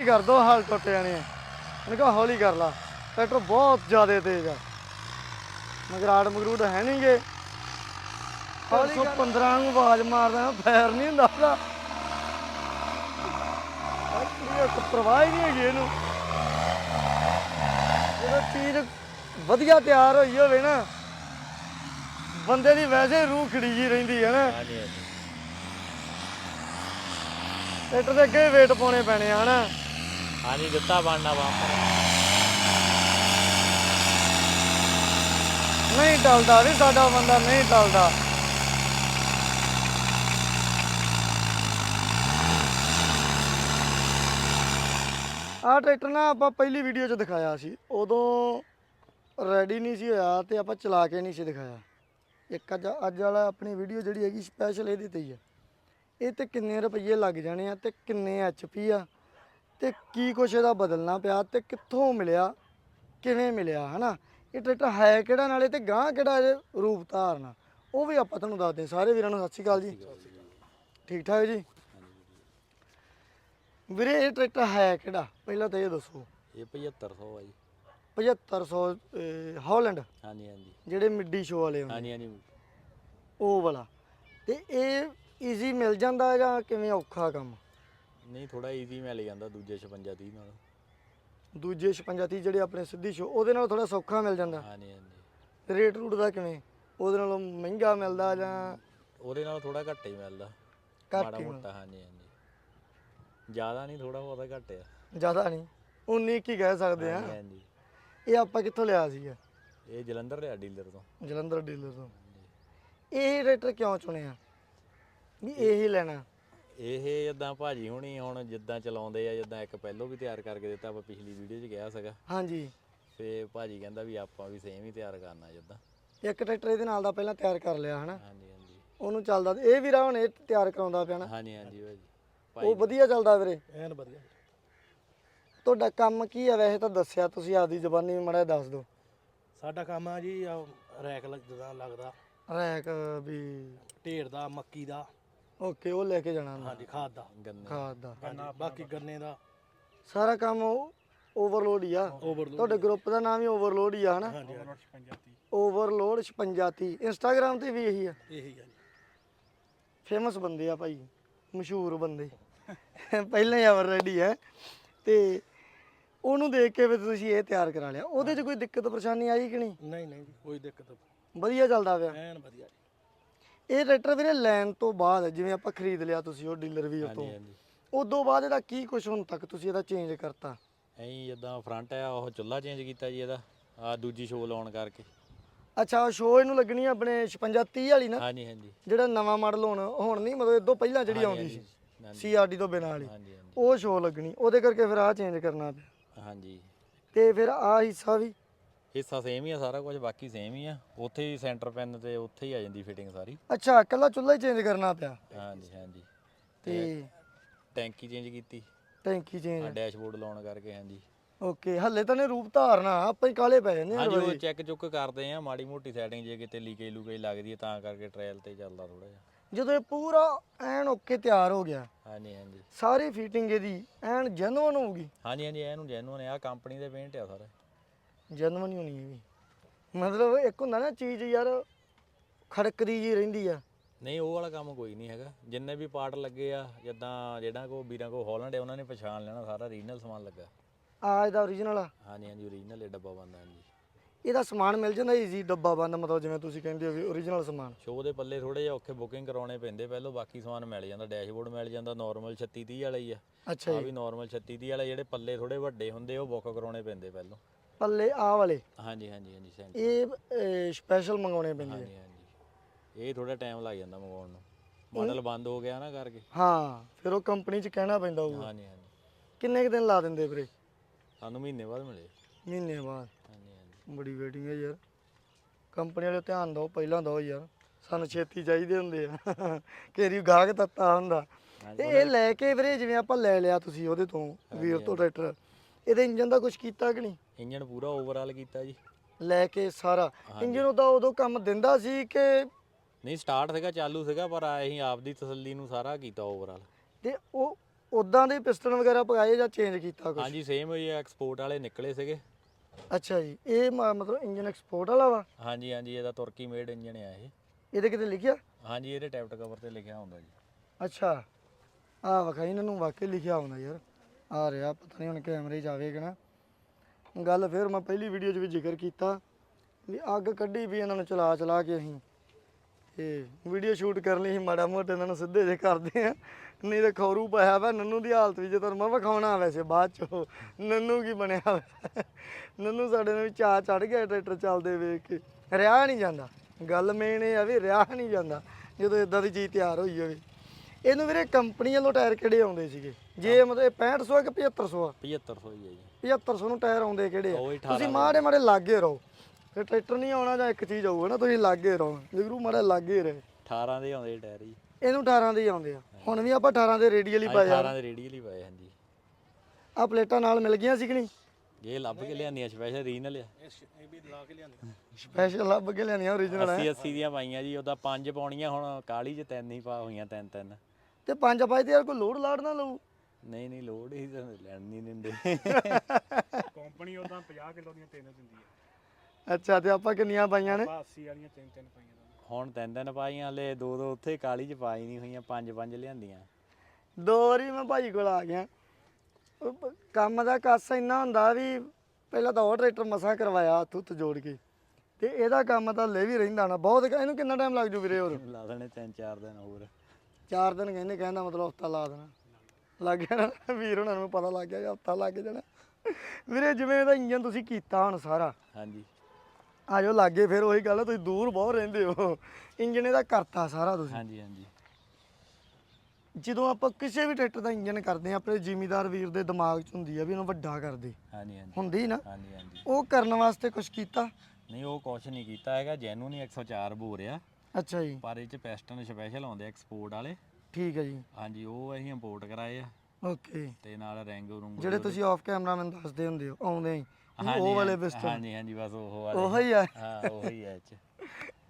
ਕਰ ਦੋ ਹਾਲ ਟੁੱਟ ਜਾਣੇ ਆ। ਮੈਂ ਕਿਹਾ ਹੌਲੀ ਕਰ ਲਾ। ਟਰੈਕਟਰ ਬਹੁਤ ਜ਼ਿਆਦਾ ਤੇਜ਼ ਆ। ਮਗਰਾੜ ਮਗਰੂੜ ਹੈ ਨਹੀਂਗੇ ਹੌਲੀ 15 ਨੂੰ ਆਵਾਜ਼ ਮਾਰਦਾ ਫੈਰ ਨਹੀਂ ਹੁੰਦਾ ਉਹਦਾ। ਇਹ ਇੱਕ ਪਰਵਾਹ ਹੀ ਨਹੀਂ ਹੈਗੀ ਇਹਨੂੰ। ਜਦੋਂ ਚੀਜ਼ ਵਧੀਆ ਤਿਆਰ ਹੋਈ ਹੋਵੇ ਨਾ ਬੰਦੇ ਦੀ ਵੈਸੇ ਰੂਹ ਖੜੀ ਜੀ ਰਹਿੰਦੀ ਹੈ ਨਾ। ਹਾਂਜੀ ਹਾਂਜੀ। ਟਰੈਕਟਰ ਦੇ ਅੱਗੇ ਵੇਟ ਪਾਉਣੇ ਪੈਣੇ ਆ ਹਨਾ। ਹਾਂਜੀ, ਦਿੱਤਾ ਬਣਨਾ ਵਾਪਰ ਨਹੀਂ ਟਲਦਾ ਵੀ ਸਾਡਾ ਬੰਦਾ ਨਹੀਂ ਟਲਦਾ। ਆਹ ਟਰੈਕਟਰ ਨਾ ਆਪਾਂ ਪਹਿਲੀ ਵੀਡੀਓ 'ਚ ਦਿਖਾਇਆ ਸੀ। ਉਦੋਂ ਰੈਡੀ ਨਹੀਂ ਸੀ ਹੋਇਆ ਤੇ ਆਪਾਂ ਚਲਾ ਕੇ ਨਹੀਂ ਸੀ ਦਿਖਾਇਆ। ਇੱਕ ਅੱਜ ਅੱਜ ਵਾਲਾ ਆਪਣੀ ਵੀਡੀਓ ਜਿਹੜੀ ਹੈਗੀ ਸਪੈਸ਼ਲ ਇਹਦੇ ਤੇ ਹੀ ਆ। ਇਹ ਤੇ ਕਿੰਨੇ ਰੁਪਏ ਲੱਗ ਜਾਣੇ ਆ ਤੇ ਕਿੰਨੇ ਐਚਪੀ ਆ। ਤੇ ਕੀ ਕੁਛ ਇਹਦਾ ਬਦਲਣਾ ਪਿਆ ਤੇ ਕਿੱਥੋਂ ਮਿਲਿਆ ਕਿਵੇਂ ਮਿਲਿਆ ਹਨਾ? ਇਹ ਟਰੈਕਟਰ ਹੈ ਕਿਹੜਾ ਨਾਲੇ ਤੇ ਗਾਂ ਕਿਹੜਾ ਇਹ ਰੂਪ ਧਾਰਨਾ ਉਹ ਵੀ ਆਪਾਂ ਤੁਹਾਨੂੰ ਦੱਸਦੇ ਹਾਂ। ਸਾਰੇ ਵੀਰਾਂ ਨੂੰ ਸਤਿ ਸ਼੍ਰੀ ਅਕਾਲ ਜੀ। ਠੀਕ ਠਾਕ ਜੀ? ਵੀਰੇ ਇਹ ਟਰੈਕਟਰ ਹੈ ਕਿਹੜਾ? ਪਹਿਲਾਂ ਤਾਂ ਇਹ ਦੱਸੋ। ਇਹ 7500 ਆ ਜੀ। 7500 ਹਾਲੈਂਡ? ਹਾਂਜੀ ਹਾਂਜੀ। ਜਿਹੜੇ ਮਿੱਡੀ ਸ਼ੋ ਵਾਲੇ ਹੁੰਦੇ। ਹਾਂਜੀ ਹਾਂਜੀ। ਉਹ ਵਾਲਾ। ਤੇ ਇਹ ਈਜ਼ੀ ਮਿਲ ਜਾਂਦਾ ਜਾਂ ਕਿਵੇਂ ਔਖਾ ਕੰਮ? ਨਹੀਂ ਥੋੜਾ ਈਜ਼ੀ ਮਿਲ ਜਾਂਦਾ ਦੂਜੇ 56 30 ਨਾਲ। ਦੂਜੇ 56 30 ਜਿਹੜੇ ਆਪਣੇ ਸਿੱਧੀ ਸ਼ੋ ਉਹਦੇ ਨਾਲ ਥੋੜਾ ਸੌਖਾ ਮਿਲ ਜਾਂਦਾ। ਹਾਂਜੀ ਹਾਂਜੀ ਰੇਟ ਰੂਟ ਦਾ ਕਿਵੇਂ? ਉਹਦੇ ਨਾਲੋਂ ਮਹਿੰਗਾ ਮਿਲਦਾ ਜਾਂ ਉਹਦੇ ਨਾਲ ਥੋੜਾ ਘੱਟ ਹੀ ਮਿਲਦਾ। ਘੱਟ ਮਾੜਾ ਹੀ ਮੋਟਾ ਹਾਂਜੀ ਹਾਂਜੀ ਜ਼ਿਆਦਾ ਨਹੀਂ ਥੋੜਾ ਬਹੁਤਾ ਘੱਟ ਆ। ਜ਼ਿਆਦਾ ਨਹੀਂ ਉਨੀ ਕੀ ਕਹਿ ਸਕਦੇ ਆ। ਹਾਂਜੀ ਹਾਂਜੀ ਇਹ ਆਪਾਂ ਕਿੱਥੋਂ ਲਿਆ ਸੀਗਾ ਇਹ? ਜਲੰਧਰ ਦੇ ਡੀਲਰ ਤੋਂ। ਜਲੰਧਰ ਡੀਲਰ ਤੋਂ। ਇਹ ਰੇਟਰ ਕਿਉਂ ਚੁਣਿਆ? ਵੀ ਇਹੀ ਲੈਣਾ। ਇਹ ਜਿੱਦਾਂ ਭਾਜੀ ਹੁਣੀ ਹੁਣ ਜਿੱਦਾਂ ਚਲਾਉਂਦੇ ਆ ਜਿੱਦਾਂ ਇੱਕ ਪਹਿਲੋਂ ਵੀ ਤਿਆਰ ਕਰਕੇ ਦਿੱਤਾ ਆਪਾਂ ਪਿਛਲੀ ਵੀਡੀਓ 'ਚ ਕਿਹਾ ਸੀਗਾ। ਹਾਂਜੀ। ਫੇ ਭਾਜੀ ਕਹਿੰਦਾ ਵੀ ਆਪਾਂ ਵੀ ਸੇਮ ਹੀ ਤਿਆਰ ਕਰਨਾ ਜਿੱਦਾਂ। ਇੱਕ ਟਰੈਕਟਰ ਇਹਦੇ ਨਾਲ ਦਾ ਪਹਿਲਾਂ ਤਿਆਰ ਕਰ ਲਿਆ ਹਨਾ? ਹਾਂਜੀ ਹਾਂਜੀ। ਉਹਨੂੰ ਚੱਲਦਾ ਇਹ ਵੀਰਾ ਹੁਣ ਇਹ ਤਿਆਰ ਕਰਾਉਂਦਾ ਪਿਆ ਨਾ। ਹਾਂਜੀ ਹਾਂਜੀ ਭਾਜੀ। ਉਹ ਵਧੀਆ ਚੱਲਦਾ ਵੀਰੇ। ਐਨ ਵਧੀਆ। ਤੁਹਾਡਾ ਕੰਮ ਕੀ ਆ ਵੈਸੇ ਤਾਂ ਦੱਸਿਆ ਤੁਸੀਂ ਆਪਦੀ ਜ਼ਬਾਨੀ ਮੜਾ ਦੱਸ ਦਿਓ। ਸਾਡਾ ਕੰਮ ਆ ਜੀ ਆਹ ਰੈਕ ਲੱਗ- ਜਿੱਦਾਂ ਲੱਗਦਾ। ਰੈਕ ਵੀ ਢੇਰ ਦਾ ਮੱਕੀ ਦਾ। ਓਕੇ ਉਹ ਲੈ ਕੇ ਜਾਣਾ ਹੁੰਦਾ ਹਾਂਜੀ ਖਾਦ ਦਾ। ਗੰਨੇ ਖਾਦ ਦਾ। ਬਾਕੀ ਗੰਨੇ ਦਾ। ਸਾਰਾ ਕੰਮ ਓਵਰਲੋਡ ਹੀ ਆ। ਓਵਰਲੋਡ ਤੁਹਾਡੇ ਗਰੁੱਪ ਦਾ ਨਾਮ ਹੀ ਓਵਰਲੋਡ ਹੀ ਆ ਹਨਾ? ਹਾਂਜੀ ਹਾਂਜੀ। ਓਵਰਲੋਡ 56 ਇੰਸਟਾਗ੍ਰam ਤੇ ਵੀ ਇਹੀ ਆ। ਇਹੀ ਆ ਜੀ। ਫੇਮਸ ਬੰਦੇ ਆ ਭਾਈ ਮਸ਼ਹੂਰ ਬੰਦੇ। ਪਹਿਲਾਂ ਹੀ ਆਲਰੇਡੀ ਹੈ। ਤੇ ਉਹਨੂੰ ਦੇਖ ਕੇ ਵੀ ਤੁਸੀਂ ਇਹ ਤਿਆਰ ਕਰਾ ਲਿਆ। ਉਹਦੇ 'ਚ ਕੋਈ ਦਿੱਕਤ ਪਰੇਸ਼ਾਨੀ ਆਈ ਕਿ ਨਹੀਂ? ਨਹੀਂ ਨਹੀਂ ਜੀ ਕੋਈ ਦਿੱਕਤ। ਵਧੀਆ ਚੱਲਦਾ ਪਿਆ। ਐਨ ਵਧੀਆ ਜੀ। ਇਹ ਟਰੈਕਟਰ ਵੀਰੇ ਲੈਣ ਤੋਂ ਬਾਅਦ ਜਿਵੇਂ ਆਪਾਂ ਖਰੀਦ ਲਿਆ ਤੁਸੀਂ ਉਹ ਡੀਲਰ ਵੀ ਉਤੋਂ ਹਾਂਜੀ ਹਾਂਜੀ। ਉਦੋਂ ਬਾਅਦ ਇਹਦਾ ਕੀ ਕੁਝ ਹੁਣ ਤੱਕ ਤੁਸੀਂ ਇਹਦਾ ਚੇਂਜ ਕਰਤਾ? ਐਂ ਜਿੱਦਾਂ ਫਰੰਟ ਆ ਉਹ ਚੁੱਲਾ ਚੇਂਜ ਕੀਤਾ ਜੀ ਇਹਦਾ ਆ ਦੂਜੀ ਸ਼ੋ ਲਾਉਣ ਕਰਕੇ। ਅੱਛਾ ਉਹ ਸ਼ੋ ਇਹਨੂੰ ਲੱਗਣੀ ਆ ਆਪਣੇ 56 30 ਵਾਲੀ ਨਾ? ਹਾਂਜੀ ਹਾਂਜੀ। ਜਿਹੜਾ ਨਵਾਂ ਮਾਡਲ ਹੁਣ ਹੁਣ ਨਹੀਂ ਮਤਲਬ ਇਦੋਂ ਪਹਿਲਾਂ ਜਿਹੜੀ ਆਉਂਦੀ ਸੀ ਹਾਂਜੀ ਸੀਆਰਡੀ ਤੋਂ ਬਿਨਾਂ ਵਾਲੀ। ਹਾਂਜੀ ਹਾਂਜੀ। ਉਹ ਸ਼ੋ ਲੱਗਣੀ ਉਹਦੇ ਕਰਕੇ ਫਿਰ ਆਹ ਚੇਂਜ ਕਰਨਾ ਪਿਆ। ਹਾਂਜੀ। ਤੇ ਫਿਰ ਆਹ ਹਿੱਸਾ ਵੀ ਹਿੱਸਾ ਸੇਮ ਹੀ ਆ ਸਾਰਾ ਕੁਝ ਬਾਕੀ ਸੇਮ ਹੀ ਆ। ਉੱਥੇ ਹੀ ਸੈਂਟਰ ਪੈਨ ਤੇ ਉੱਥੇ ਹੀ ਆ ਜਾਂਦੀ ਫਿਟਿੰਗ ਸਾਰੀ। ਅੱਛਾ ਇਕੱਲਾ ਚੁੱਲ੍ਹਾ ਹੀ ਚੇਂਜ ਕਰਨਾ ਪਿਆ? ਹਾਂਜੀ ਹਾਂਜੀ। ਤੇ ਟੈਂਕੀ ਚੇਂਜ ਕੀਤੀ। ਟੈਂਕੀ ਆ ਚੇਂਜ ਡੈਸ਼ਬੋਰਡ ਲਾਉਣ ਕਰਕੇ ਹਾਂਜੀ। ਓਕੇ ਹੱਲੇ ਤਾਂ ਨੇ ਰੂਪ ਧਾਰਨਾ ਆਪਾਂ ਹੀ ਕਾਲੇ ਪੈ ਜਾਂਦੇ ਆ ਹਾਂਜੀ ਉਹ ਚੈੱਕ ਚੁੱਕ ਕਰਦੇ ਆ ਮਾੜੀ ਮੋਟੀ ਸੈਟਿੰਗ ਜੇ ਕਿਤੇ ਲੀਕੇਜ ਲੂਕੇਜ ਲੱਗਦੀ ਹੈ ਤਾਂ ਕਰਕੇ ਟ੍ਰਾਇਲ ਤੇ ਚੱਲਦਾ ਥੋੜਾ ਜਿਹਾ। ਜਦੋਂ ਇਹ ਪੂਰਾ ਐਨ ਓਕੇ ਤਿਆਰ ਹੋ ਗਿਆ ਹਾਂਜੀ ਹਾਂਜੀ। ਸਾਰੀ ਫਿਟਿੰਗ ਇਹਦੀ ਐਨ ਜੈਨੂਨ ਹੋਊਗੀ? ਹਾਂਜੀ ਹਾਂਜੀ ਇਹਨੂੰ ਜੈਨੂਨ ਆ ਕੰਪਨੀ ਦੇ ਪੇਂਟ ਆ ਸਾਰਾ। ਜੈਨੂਨ ਹੀ ਹੋਣੀ ਇਹ ਵੀ। ਮਤਲਬ ਇੱਕ ਹੁੰਦਾ ਨਾ ਚੀਜ਼ ਯਾਰ ਖੜਕਦੀ ਜੀ ਰਹਿੰਦੀ ਆ। ਨਹੀਂ ਉਹ ਵਾਲਾ ਕੰਮ ਕੋਈ ਨਹੀਂ ਹੈਗਾ। ਜਿੰਨੇ ਵੀ ਪਾਰਟ ਲੱਗੇ ਆ ਜਿੱਦਾਂ ਜਿਹੜਾ ਕੋ ਵੀਰਾਂ ਕੋ ਹਾਲੈਂਡ ਹੈ ਉਹਨਾਂ ਨੇ ਪਛਾਣ ਲੈਣਾ ਸਾਰਾ ਰੀਜਨਲ ਸਮਾਨ ਲੱਗਾ। ਆ ਇਹਦਾ ਓਰੀਜਨਲ ਆ। ਹਾਂਜੀ ਹਾਂਜੀ ਓਰੀਜਨਲ ਇਹ ਡੱਬਾ ਬੰਦਾ ਹਾਂਜੀ। ਇਹਦਾ ਸਮਾਨ ਮਿਲ ਜਾਂਦਾ ਈਜ਼ੀ ਡੱਬਾ ਬੰਦ ਮਤਲਬ ਜਿਵੇਂ ਤੁਸੀਂ ਕਹਿੰਦੇ ਹੋ ਵੀ ਓਰੀਜਨਲ ਸਮਾਨ। ਸ਼ੋਅ ਦੇ ਪੱਲੇ ਥੋੜੇ ਜਿਹਾ ਔਖੇ ਬੁਕਿੰਗ ਕਰਾਉਣੇ ਪੈਂਦੇ ਪਹਿਲਾਂ ਬਾਕੀ ਸਮਾਨ ਮਿਲ ਜਾਂਦਾ ਡੈਸ਼ਬੋਰਡ ਮਿਲ ਜਾਂਦਾ ਨਾਰਮਲ 36 30 ਵਾਲਾ ਹੀ ਆ। ਅੱਛਾ ਆ ਜੀ। ਵੀ ਨਾਰਮਲ 36 30 ਵਾਲੇ ਜਿਹੜੇ ਪੱਲੇ ਥੋੜੇ ਵੱਡੇ ਹੁੰਦੇ ਉਹ ਬੁੱਕ ਕਰਾਉਣੇ ਪੈਂਦੇ ਪਹਿਲਾਂ। ਪੱਲੇ ਆ ਵਾਲੇ। ਹਾਂਜੀ ਹਾਂਜੀ ਹਾਂਜੀ ਸੈਂਟ ਇਹ ਸਪੈਸ਼ਲ ਮੰਗਾਉਣੇ ਪੈਂਦੇ ਆ। ਹਾਂਜੀ ਹਾਂਜੀ। ਇਹ ਥੋੜਾ ਟਾਈਮ ਲੱਗ ਜਾਂਦਾ ਮੰਗਾਉਣ ਨੂੰ। ਮਾਡਲ ਬੰਦ ਹੋ ਗਿਆ ਨਾ ਕਰਕੇ। ਹਾਂ ਫਿਰ ਉਹ ਕੰਪਨੀ 'ਚ ਕਹਿਣਾ ਪੈਂਦਾ ਹੋਊਗਾ। ਹਾਂਜੀ ਹਾਂਜੀ। ਕਿੰਨੇ ਕੁ ਦਿਨ ਲਾ ਦਿੰਦੇ ਵੀਰੇ? ਸਾਨੂੰ ਮਹੀਨੇ ਬਾਅਦ ਮਿਲੇ। ਮਹੀਨੇ ਬਾਅਦ? ਹਾਂਜੀ ਹਾਂਜੀ। ਬੜੀ ਵੇਟਿੰਗ ਹੈ ਯਾਰ। ਕੰਪਨੀ ਵਾਲੇ ਧਿਆਨ ਦਿਓ ਪਹਿਲਾਂ ਦਿਓ ਯਾਰ। ਸਾਨੂੰ ਛੇਤੀ ਚਾਹੀਦੇ ਹੁੰਦੇ ਆ। ਕੇਰੀ ਗਾਹਕ ਤੱਤਾ ਹੁੰਦਾ। ਤੇ ਇਹ ਲੈ ਕੇ ਵੀਰੇ ਜਿਵੇਂ ਆਪਾਂ ਲੈ ਲਿਆ ਤੁਸੀਂ ਉਹਦੇ ਤੋਂ ਵੀਰ ਤੋਂ ਟਰੈਕਟਰ। ਇਹਦੇ ਇੰਜਨ ਦਾ ਕੁਝ ਕੀਤਾ ਕਿ ਨਹੀਂ? ਇੰਜਨ ਪੂਰਾ ਓਵਰਆਲ ਕੀਤਾ ਜੀ। ਲੈ ਕੇ ਸਾਰਾ। ਇੰਜਨ ਉਹਦਾ ਉਦੋਂ ਕੰਮ ਦਿੰਦਾ ਸੀ ਕਿ ਨਹੀਂ ਸਟਾਰਟ ਸੀਗਾ ਚਾਲੂ ਸੀਗਾ ਪਰ ਅਸੀਂ ਆਪਦੀ ਤਸੱਲੀ ਨੂੰ ਸਾਰਾ ਕੀਤਾ ਓਵਰਆਲ ਤੇ ਉਹ ਉਦਾਂ ਦੇ ਪਿਸਟਨ ਵਗੈਰਾ ਪਗਾਏ ਜਾਂ ਚੇਂਜ ਕੀਤਾ ਕੁਝ ਹਾਂਜੀ ਸੇਮ ਹੋਈ ਐਕਸਪੋਰਟ ਵਾਲੇ ਨਿਕਲੇ ਸੀਗੇ। ਅੱਛਾ ਜੀ ਇਹ ਮ- ਮਤਲਬ ਇੰਜਨ ਐਕਸਪੋਰਟ ਵਾਲਾ ਵਾ? ਹਾਂਜੀ ਹਾਂਜੀ ਇਹਦਾ ਤੁਰਕੀ ਮੇਡ ਇੰਜਨ ਆ ਇਹ। ਇਹਦੇ ਕਿਤੇ ਲਿਖਿਆ? ਹਾਂਜੀ ਇਹਦੇ ਟੈਪਟ ਕਵਰ ਤੇ ਲਿਖਿਆ ਹੁੰਦਾ ਜੀ। ਅੱਛਾ ਆ ਵਿਖਾਈ ਇਹਨਾਂ ਨੂੰ ਵਾਕਈ ਲਿਖਿਆ ਹੁੰਦਾ ਯਾਰ। ਆ ਰਿਹਾ ਪਤਾ ਨਹੀਂ ਹੁਣ ਕੈਮਰੇ 'ਚ ਆਵੇਗਾ ਨਾ। ਗੱਲ ਫਿਰ ਮੈਂ ਪਹਿਲੀ ਵੀਡੀਓ 'ਚ ਵੀ ਜ਼ਿਕਰ ਕੀਤਾ ਵੀ ਅੱਗ ਕੱਢੀ ਵੀ ਇਹਨਾਂ ਨੂੰ ਚਲਾ ਚਲਾ ਕੇ ਅਸੀਂ। ਤੇ ਵੀਡੀਓ ਸ਼ੂਟ ਕਰਨ ਲਈ ਅਸੀਂ ਮਾੜਾ ਮੋਟਾ ਇਹਨਾਂ ਨੂੰ ਸਿੱਧੇ ਜੇ ਕਰਦੇ ਆ ਨਹੀਂ ਤਾਂ ਖੌਰੂ ਪਾਇਆ ਵਾ, ਨੰਨੂ ਦੀ ਹਾਲਤ ਵੀ ਜੇ ਤੁਹਾਨੂੰ ਮੈਂ ਵਿਖਾਉਣਾ ਵੈਸੇ ਬਾਅਦ ਚ। ਉਹ ਨੰਨੂ ਕੀ ਬਣਿਆ ਵਾ। ਨੰਨੂ ਸਾਡੇ ਨੂੰ ਵੀ ਚਾਹ ਚੜ ਗਿਆ ਟਰੈਕਟਰ ਚੱਲਦੇ ਵੇਖ ਕੇ। ਰਿਆ ਨਹੀਂ ਜਾਂਦਾ। ਗੱਲ ਮੇਨ ਇਹ ਆ ਵੀ ਰਿਆ ਨਹੀਂ ਜਾਂਦਾ, ਜਦੋਂ ਇਦਾਂ ਦੀ ਚੀਜ਼ ਤਿਆਰ ਹੋਈ ਹੋਵੇ। ਇਹਨੂੰ ਵੀਰੇ ਕੰਪਨੀ ਵੱਲੋਂ ਟਾਇਰ ਕਿਹੜੇ ਆਉਂਦੇ ਸੀਗੇ? ਜੇ ਮਤਲਬ ਇਹ 6500 ਆ ਕਿ 7500 ਆ? 7500 ਹੀ ਹੈ ਜੀ। 7500 ਨੂੰ ਟਾਇਰ ਆਉਂਦੇ ਕਿਹੜੇ ਉਹ ਆ 18 ਤੁਸੀਂ ਮਾੜੇ ਮਾੜੇ ਲਾਗੇ ਰਹੋ। ਫਿਰ ਟਰੈਕਟਰ ਨਹੀਂ ਆਉਣਾ ਜਾਂ ਇੱਕ ਚੀਜ਼ ਆਊਗਾ ਨਾ ਤੁਸੀਂ ਲਾਗੇ ਰਹੋ। ਜਿਗਰੂ ਮਾੜੇ ਲਾਗੇ ਰਹੇ। 18 ਦੇ ਆਉਂਦੇ ਟਾਇਰ ਜੀ। ਇਹਨੂੰ 18 ਦੇ ਹੀ ਆਉਂਦੇ ਆ। ਹੁਣ ਵੀ ਆਪਾਂ 18 ਦੇ ਰੇਡੀਅਲ ਹੀ ਪਾਏ ਆ 18 ਦੇ ਰੇਡੀਅਲ ਹੀ ਪਾਏ ਹਾਂਜੀ। ਆ ਪਲੇਟਾਂ ਨਾਲ ਮਿਲ ਗਈਆਂ ਸੀ ਕਿ ਨਹੀਂ? ਇਹ ਲੱਭ ਕੇ ਲਿਆਂਦੀਆਂ ਸਪੈਸ਼ਲ ਰੀਨਲ ਆ। ਇਹ ਵੀ ਲਾ ਕੇ ਸਪੈਸ਼ਲ ਲੱਭ ਕੇ ਲਿਆਂਦੀਆਂ ਓਰੀਜਨਲ 80 80 ਦੀਆਂ ਪਾਈਆਂ ਜੀ ਉਹਦਾ ਪੰਜ ਪਾਉਣੀਆਂ ਹੁਣ ਕਾਲੀ ਚ ਤਿੰਨ ਹੀ ਪਾ ਹੋਈਆਂ ਤਿੰਨ ਤਿੰਨ ਤੇ ਪੰਜ ਪਾਏ ਤੇ ਯਾਰ ਕੋਈ ਲੋਡ ਲਾੜ ਨਾ ਲਊ। ਨਹੀਂ ਨਹੀਂ ਲੋਡ ਹੀ ਤਾਂ ਲੈਣ ਨਹੀਂ ਦਿੰਦੇ। ਕੰਪਨੀ ਉਦਾਂ 50 ਕਿਲੋ ਦੀਆਂ ਤਿੰਨ ਦਿੰਦੀ ਹੈ। ਅੱਛਾ ਤੇ ਆਪਾਂ ਕਿੰਨੀਆਂ ਪਾਈਆਂ ਨੇ? ਆਪਾਂ 80 ਵਾਲੀਆਂ ਤਿੰਨ ਤਿੰਨ ਪਾਈਆਂ ਦੋਨੇ। ਹੁਣ ਤਿੰਨ ਤਿੰਨ ਪਾਈਆਂ ਹਲੇ ਦੋ ਦੋ ਉੱਥੇ ਕਾਲੀ ਚ ਪਾਈ ਨਹੀਂ ਹੋਈਆਂ ਪੰਜ ਪੰਜ ਲਿਆਂਦੀਆਂ। ਦੋ ਵਾਰੀ ਮੈਂ ਭਾਈ ਕੋਲ ਆ ਗਿਆ। ਉਹ ਪ- ਕੰਮ ਦਾ ਕੱਸ ਇੰਨਾ ਹੁੰਦਾ ਵੀ ਪਹਿਲਾਂ ਤਾਂ ਉਹ ਟਰੈਕਟਰ ਮਸਾਂ ਕਰਵਾਇਆ ਹੱਥ ਹੁੱਥ ਜੋੜ ਕੇ। ਤੇ ਇਹਦਾ ਕੰਮ ਤਾਂ ਲੈ ਵੀ ਰਹਿੰਦਾ ਨਾ। ਬਹੁਤ ਇਹਨੂੰ ਕਿੰਨਾ ਟਾਈਮ ਲੱਗ ਜੂ ਵੀਰੇ ਹੋਰ? ਲਾ ਦੇਣੇ ਤਿੰਨ ਚਾਰ ਦਿਨ ਹੋਰ। ਚਾਰ ਦਿਨ ਕਹਿੰਦੇ ਕਹਿੰਦਾ ਮਤਲਬ ਹਫਤਾ ਲਾ ਦੇਣਾ। ਲੱਗ ਜਾਣਾ ਵੀਰ ਉਹਨਾਂ ਨੂੰ ਪਤਾ ਲੱਗ ਗਿਆ ਹਫਤਾ ਲੱਗ ਜਾਣਾ। ਵੀਰੇ ਜਿਵੇਂ ਇਹਦਾ ਇੰਜਨ ਤੁਸੀਂ ਕੀਤਾ ਹੁਣ ਸਾਰਾ। ਹਾਂਜੀ। ਆਜੋ ਲਾਗੇ ਫਿਰ ਉਹੀ ਗੱਲ ਆ, ਤੁਸੀਂ ਦੂਰ ਬਹੁਤ ਰਹਿੰਦੇ ਹੋ। ਇੰਜਨ ਇਹਦਾ ਕਰਤਾ ਸਾਰਾ ਤੁਸੀਂ। ਹਾਂਜੀ ਹਾਂਜੀ। ਜਦੋਂ ਆਪਾਂ ਕਿਸੇ ਵੀ ਟਰੈਕਟਰ ਦਾ ਇੰਜਨ ਕਰਦੇ ਆ ਆਪਣੇ ਜ਼ਿਮੀਦਾਰ ਵੀਰ ਦੇ ਦਿਮਾਗ 'ਚ ਹੁੰਦੀ ਆ ਵੀ ਇਹਨੂੰ ਵੱਡਾ ਕਰਦੇ। ਹਾਂਜੀ ਹਾਂਜੀ। ਹੁੰਦੀ ਨਾ? ਹਾਂਜੀ ਹਾਂਜੀ। ਉਹ ਕਰਨ ਵਾਸਤੇ ਕੁਝ ਕੀਤਾ? ਨਹੀਂ ਉਹ ਕੁਛ ਨਹੀਂ ਕੀਤਾ ਹੈਗਾ ਜੈਨੂਨ ਹੀ 104 ਬੋਰ ਆ। ਅੱਛਾ ਜੀ। ਪਰ ਇਹ ਚ ਪੈਸਟਨ ਸਪੈਸ਼ਲ ਆਉਂਦੇ ਐਕਸਪੋਰਟ ਵਾਲੇ। ਠੀਕ ਹੈ ਜੀ। ਹਾਂਜੀ ਉਹ ਅਸੀਂ ਇੰਪੋਰਟ ਕਰਾਏ ਆ। ਓਕੇ ਤੇ ਨਾਲ ਰੈਂਗ ਰੂੰਗ ਜਿਹੜੇ ਤੁਸੀਂ ਆਫ ਕੈਮਰਾ ਮੈਨੂੰ ਦੱਸਦੇ ਹੁੰਦੇ ਹੋ ਆਉਂਦੇ ਹੀ। ਵੀ ਉਹ ਵਾਲੇ ਪਿਸਟਨ ਹਾਂਜੀ ਹਾਂਜੀ ਬਸ ਉਹ ਵਾਲੇ। ਉਹ ਹੀ ਆ। ਹਾਂ ਉਹ ਹੀ ਹੈ ਇਹ ਚ।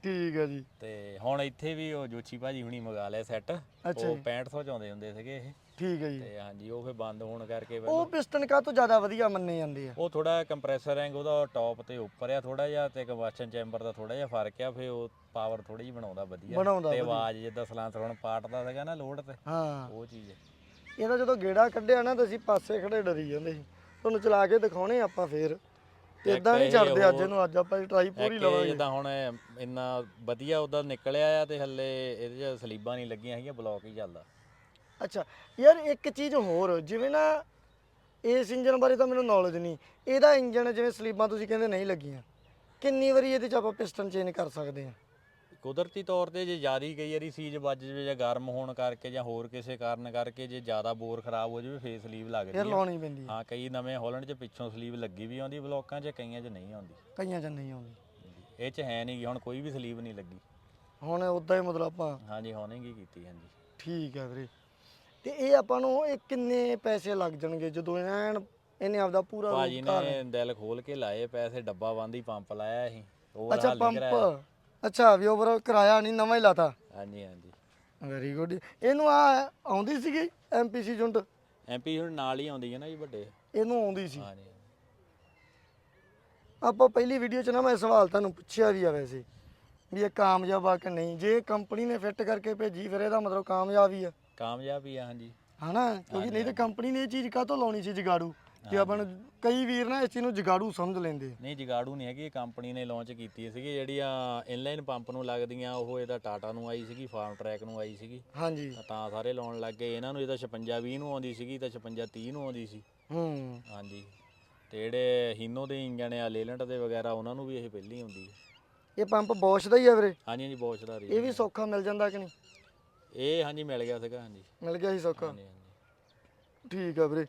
ਠੀਕ ਹੈ ਜੀ। ਤੇ ਹੁਣ ਇੱਥੇ ਵੀ ਉਹ ਜੋਚੀ ਭਾਜੀ ਹੁਣੀ ਮੰਗਾ ਲਿਆ ਸੈੱਟ ਉਹ ਜੀ। 6500 ਚ ਆਉਂਦੇ ਹੁੰਦੇ ਸੀਗੇ ਇਹ। ਠੀਕ ਹੈ ਜੀ। ਤੇ ਹਾਂਜੀ ਉਹ ਫਿਰ ਬੰਦ ਹੋਣ ਕਰਕੇ ਉਹ ਪਿਸਟਨ ਕਾ ਤੋਂ ਜ਼ਿਆਦਾ ਵਧੀਆ ਮੰਨੇ ਜਾਂਦੇ ਆ? ਉਹ ਥੋੜਾ ਕੰਪਰੈਸਰ ਰੈਂਗ ਉਹਦਾ ਟੌਪ ਤੇ ਉੱਪਰ ਆ ਥੋੜਾ ਜਿਹਾ ਤੇ ਕੰਬਸ਼ਨ ਚੈਂਬਰ ਦਾ ਥੋੜਾ ਜਿਹਾ ਫ਼ਰਕ ਆ ਫਿਰ ਉਹ ਪਾਵਰ ਥੋੜੀ ਜਿਹੀ ਬਣਾਉਂਦਾ ਵਧੀਆ। ਬਣਾਉਂਦਾ ਤੇ ਵਧੀਆ। ਆਵਾਜ਼ ਜਿੱਦਾਂ ਸਲਾਂਸਰ ਹੁਣ ਪਾਟਦਾ ਸੀਗਾ ਨਾ ਲੋਡ ਤੇ ਹਾਂ। ਉਹ ਚੀਜ਼ ਹੈ ਇਹਦਾ ਜਦੋਂ ਗੇੜਾ ਕੱਢਿਆ ਨਾ ਤਾਂ ਅਸੀਂ ਪਾਸੇ ਖੜੇ ਡਰੀ ਜਾਂਦੇ ਸੀ। ਤੁਹਾਨੂੰ ਚਲਾ ਕੇ ਦਿਖਾਉਣੇ ਆਪਾਂ ਫੇਰ। ਤੇ ਇਦਾਂ ਨਹੀਂ ਛੱਡਦੇ ਅੱਜ ਇਹਨੂੰ ਅੱਜ ਆਪਾਂ ਟਰਾਈ ਪੂਰੀ ਇੱਕ ਇਹ ਲਵਾਂਗੇ। ਜਿੱਦਾਂ ਹੁਣ ਇੰਨਾ ਵਧੀਆ ਉਹਦਾ ਨਿਕਲਿਆ ਆ ਤੇ ਹੱਲੇ ਇਹਦੇ ਚ ਸਲੀਬਾਂ ਨਹੀਂ ਲੱਗੀਆਂ ਹੈਗੀਆਂ ਬਲੌਕ ਹੀ ਚੱਲਦਾ। ਅੱਛਾ ਯਾਰ ਇੱਕ ਚੀਜ਼ ਹੋਰ ਜਿਵੇਂ ਨਾ ਇਸ ਇੰਜਨ ਬਾਰੇ ਤਾਂ ਮੈਨੂੰ ਨੌਲੇਜ ਨਹੀਂ। ਇਹਦਾ ਇੰਜਨ ਜਿਵੇਂ ਸਲੀਬਾਂ ਤੁਸੀਂ ਕਹਿੰਦੇ ਨਹੀਂ ਲੱਗੀਆਂ। ਕਿੰਨੀ ਵਾਰੀ ਇਹਦੇ ਚ ਆਪਾਂ ਪਿਸਟਨ ਚੇਂਜ ਕਰ ਸਕਦੇ ਹਾਂ? ਕੁਦਰਤੀ ਤੌਰ ਤੇ ਜੇ ਜ਼ਿਆਦੀ ਕਈ ਵਾਰੀ ਸੀਜ ਵੱਜ ਜਾਵੇ ਜਾਂ ਗਰਮ ਹੋਣ ਕਰਕੇ ਜਾਂ ਹੋਰ ਕਿਸੇ ਕਾਰਨ ਕਰਕੇ ਜੇ ਜ਼ਿਆਦਾ ਬੋਰ ਖਰਾਬ ਹੋ ਜਾਵੇ ਫੇਸ ਸਲੀਵ ਲੱਗਦੀ ਫਿਰ ਲਾਉਣੀ ਪੈਂਦੀ ਹੈ ਹਾਂ ਕਈ ਨਵੇਂ ਹਾਲੈਂਡ 'ਚ ਪਿੱਛੋਂ ਸਲੀਵ ਲੱਗੀ ਵੀ ਆਉਂਦੀ ਬਲੌਕਾਂ 'ਚ ਕਈਆਂ 'ਚ ਨਹੀਂ ਆਉਂਦੀ। ਕਈਆਂ ਚ ਨਹੀਂ ਆਉਂਦੀ। ਇਹ 'ਚ ਹੈ ਨਹੀਂ ਹੁਣ ਕੋਈ ਵੀ ਸਲੀਵ ਨਹੀਂ ਲੱਗੀ। ਹੁਣ ਉਦਾਂ ਹੀ ਮਤਲਬ ਆਪਾਂ ਹਾਂਜੀ ਹੁਣੇ ਕੀ ਕੀਤੀ ਹਾਂਜੀ। ਠੀਕ ਹੈ ਵੀਰੇ। ਤੇ ਇਹ ਆਪਾਂ ਨੂੰ ਇਹ ਕਿੰਨੇ ਪੈਸੇ ਲੱਗ ਜਾਣਗੇ ਜਦੋਂ ਐਨ ਇਹਨੇ ਆਪਦਾ ਪੂਰਾ ਭਾਜੀ ਨੇ ਦਿਲ ਖੋਲ ਕੇ ਲਾਏ ਪੈਸੇ ਡੱਬਾ ਬੰਦੀ ਪੰਪ ਲਾਇਆ ਸੀ। ਉਹ ਅੱਛਾ ਪੰਪ? ਵੀ ਓਵਰ ਕਿਰਾਇਆ ਨਹੀਂ ਨਵਾਂ ਹੀ ਲਾਤਾ? ਹਾਂਜੀ ਹਾਂਜੀ। ਵੈਰੀ ਗੁੱਡ ਇਹਨੂੰ ਆ ਆਉਂਦੀ ਸੀਗੀ ਐਮਪੀਸੀ ਜੁੰਟ ਐਮਪੀ ਹੁਣ ਨਾਲ ਹੀ ਆਉਂਦੀ ਹੈ ਨਾ ਜੀ ਵੱਡੇ। ਇਹਨੂੰ ਆਉਂਦੀ ਸੀ। ਹਾਂਜੀ ਆਪਾਂ ਪਹਿਲੀ ਵੀਡੀਓ 'ਚ ਨਾ ਮੈਂ ਸਵਾਲ ਤੁਹਾਨੂੰ ਪੁੱਛਿਆ ਵੀ ਆ ਵੈਸੇ ਵੀ ਇਹ ਕਾਮਯਾਬ ਆ ਕਿ ਨਹੀਂ? ਜੇ ਕੰਪਨੀ ਨੇ ਫਿੱਟ ਕਰਕੇ ਭੇਜੀ ਫਿਰ ਇਹਦਾ ਮਤਲਬ ਕਾਮਯਾਬ ਹੀ ਆ। ਕਾਮਯਾਬ ਹੀ ਆ ਹਾਂਜੀ। ਹਨਾ? ਕਿਉਂਕਿ ਨਹੀਂ ਤੇ ਕੰਪਨੀ ਨੇ ਇਹ ਚੀਜ਼ ਕਾਹਤੋਂ ਲਾਉਣੀ ਸੀ ਜਗਾੜੂ? ਕਿ ਆਪਾਂ ਨੂੰ ਕਈ ਵੀਰ ਨਾ ਇਸ ਚੀਜ਼ ਨੂੰ ਜਗਾੜੂ ਸਮਝ ਲੈਂਦੇ। ਨਹੀਂ ਜਗਾੜੂ ਨਹੀਂ ਹੈਗੀ ਇਹ ਕੰਪਨੀ ਨੇ ਲਾਂਚ ਕੀਤੀ ਸੀਗੀ ਜਿਹੜੀਆਂ ਇਨਲਾਈਨ ਪੰਪ ਨੂੰ ਲੱਗਦੀਆਂ ਉਹ ਇਹਦਾ ਟਾਟਾ ਨੂੰ ਆਈ ਸੀਗੀ ਫਾਰਮ ਟਰੈਕ ਨੂੰ ਆਈ ਸੀਗੀ। ਹਾਂਜੀ। ਤਾਂ ਸਾਰੇ ਲਾਉਣ ਲੱਗ ਗਏ ਇਹਨਾਂ ਨੂੰ ਇਹਦਾ 56 20 ਨੂੰ ਆਉਂਦੀ ਸੀਗੀ ਤਾਂ 56 30 ਨੂੰ ਆਉਂਦੀ ਸੀ। ਹੂੰ। ਹਾਂਜੀ। ਤੇ ਜਿਹੜੇ ਹੀਨੋ ਦੇ ਇੰਜਣ ਆ ਲੇਲੈਂਡ ਦੇ ਵਗੈਰਾ ਉਹਨਾਂ ਨੂੰ ਵੀ ਇਹ ਪਹਿਲੀ ਆਉਂਦੀ ਹੈ। ਇਹ ਪੰਪ ਬੋਸ਼ ਦਾ ਹੀ ਆ ਵੀਰੇ? ਹਾਂਜੀ ਹਾਂਜੀ ਬੋਸ਼ ਦਾ ਇਹ ਵੀ ਸੌਖਾ ਮਿਲ ਜਾਂਦਾ ਕਿ ਨਹੀਂ? ਇਹ ਹਾਂਜੀ ਮਿਲ ਗਿਆ ਸੀਗਾ ਹਾਂਜੀ। ਮਿਲ ਗਿਆ ਸੀ ਸੌਖਾ? ਹਾਂਜੀ ਹਾਂਜੀ। ਠੀਕ ਆ ਵੀਰੇ।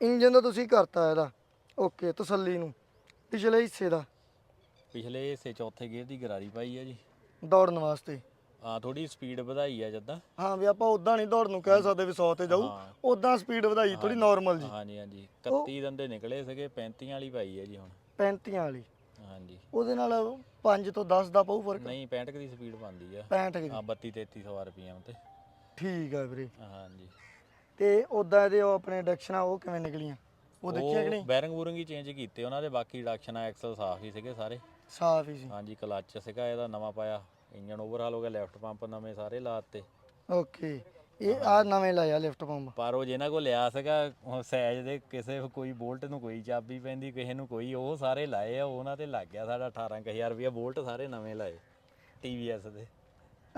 ਇੰਜਨ ਦਾ ਤੁਸੀਂ ਕਰਤਾ ਇਹਦਾ। ਓਕੇ ਤਸੱਲੀ ਨੂੰ। ਪਿਛਲੇ ਹਿੱਸੇ ਦਾ। ਪਿਛਲੇ ਹਿੱਸੇ ਚੌਥੇ ਗੇਅਰ ਦੀ ਗਰਾਰੀ ਪਾਈ ਹੈ ਜੀ। ਦੌੜਨ ਵਾਸਤੇ। ਆ ਥੋੜੀ ਸਪੀਡ ਵਧਾਈ ਆ ਜਦਾਂ। ਹਾਂ ਵੀ ਆਪਾਂ ਉਦਾਂ ਨਹੀਂ ਦੌੜ ਨੂੰ ਕਹਿ ਸਕਦੇ ਵੀ 100 ਤੇ ਜਾਊ। ਹਾਂ। ਉਦਾਂ ਸਪੀਡ ਵਧਾਈ ਥੋੜੀ ਨਾਰਮਲ ਜੀ। ਹਾਂਜੀ ਹਾਂਜੀ। 31 ਦੰਦੇ ਨਿਕਲੇ ਸੀਗੇ 35 ਵਾਲੀ ਪਾਈ ਹੈ ਜੀ ਹੁਣ। 35 ਵਾਲੀ। ਹਾਂਜੀ। ਉਹਦੇ ਨਾਲ 5 ਤੋਂ 10 ਦਾ ਪਊ ਫ਼ਰਕ? ਨਹੀਂ 65 ਕੁ ਦੀ ਸਪੀਡ ਪਾਉਂਦੀ ਆ। 65 ਦੀ। ਹਾਂ 32 3300 ਰੁਪਈਆ ਤੇ ਠੀਕ ਆ ਵੀਰੇ। ਹਾਂਜੀ। ਤੇ ਉਦਾਂ ਇਹਦੇ ਉਹ ਆਪਣੇ ਡਕਸ਼ਨਾਂ ਉਹ ਕਿਵੇਂ ਨਿਕਲੀਆਂ? ਉਹ ਦੇਖਿਆ ਕਿ ਨਹੀਂ? ਬੈਰਿੰਗ ਬੂਰਿੰਗ ਹੀ ਚੇਂਜ ਕੀਤੇ ਉਹਨਾਂ ਦੇ ਬਾਕੀ ਰਿਡਕਸ਼ਨ ਐਕਸਲ ਸਾਫ਼ ਹੀ ਸੀਗੇ ਸਾਰੇ। ਸਾਫ਼ ਹੀ ਸੀ। ਹਾਂਜੀ ਕਲੱਚ ਸੀਗਾ ਇਹਦਾ ਨਵਾਂ ਪਾਇਆ। ਇੰਜਨ ਓਵਰਹਾਲ ਹੋ ਗਿਆ ਲੈਫਟ ਪੰਪ ਨਵੇਂ ਸਾਰੇ ਲਾਤੇ ਓਕੇ ਇਹ ਆ ਨਵੇਂ ਲਾਇਆ ਲਿਫਟ ਪੰਪ। ਪਰ ਉਹ ਜਿਹਨਾਂ ਕੋਲ ਲਿਆ ਸੀਗਾ ਉਹ ਸੈਜ ਦੇ ਕਿਸੇ ਕੋਈ ਬੋਲਟ ਨੂੰ ਕੋਈ ਚਾਬੀ ਪੈਂਦੀ ਕਿਸੇ ਨੂੰ ਕੋਈ ਉਹ ਸਾਰੇ ਲਾਏ ਆ ਉਹਨਾਂ ਤੇ ਲੱਗ ਗਿਆ ਸਾਡਾ 18000 ਰੁਪਇਆ ਬੋਲਟ ਸਾਰੇ ਨਵੇਂ ਲਾਏ TVS ਦੇ।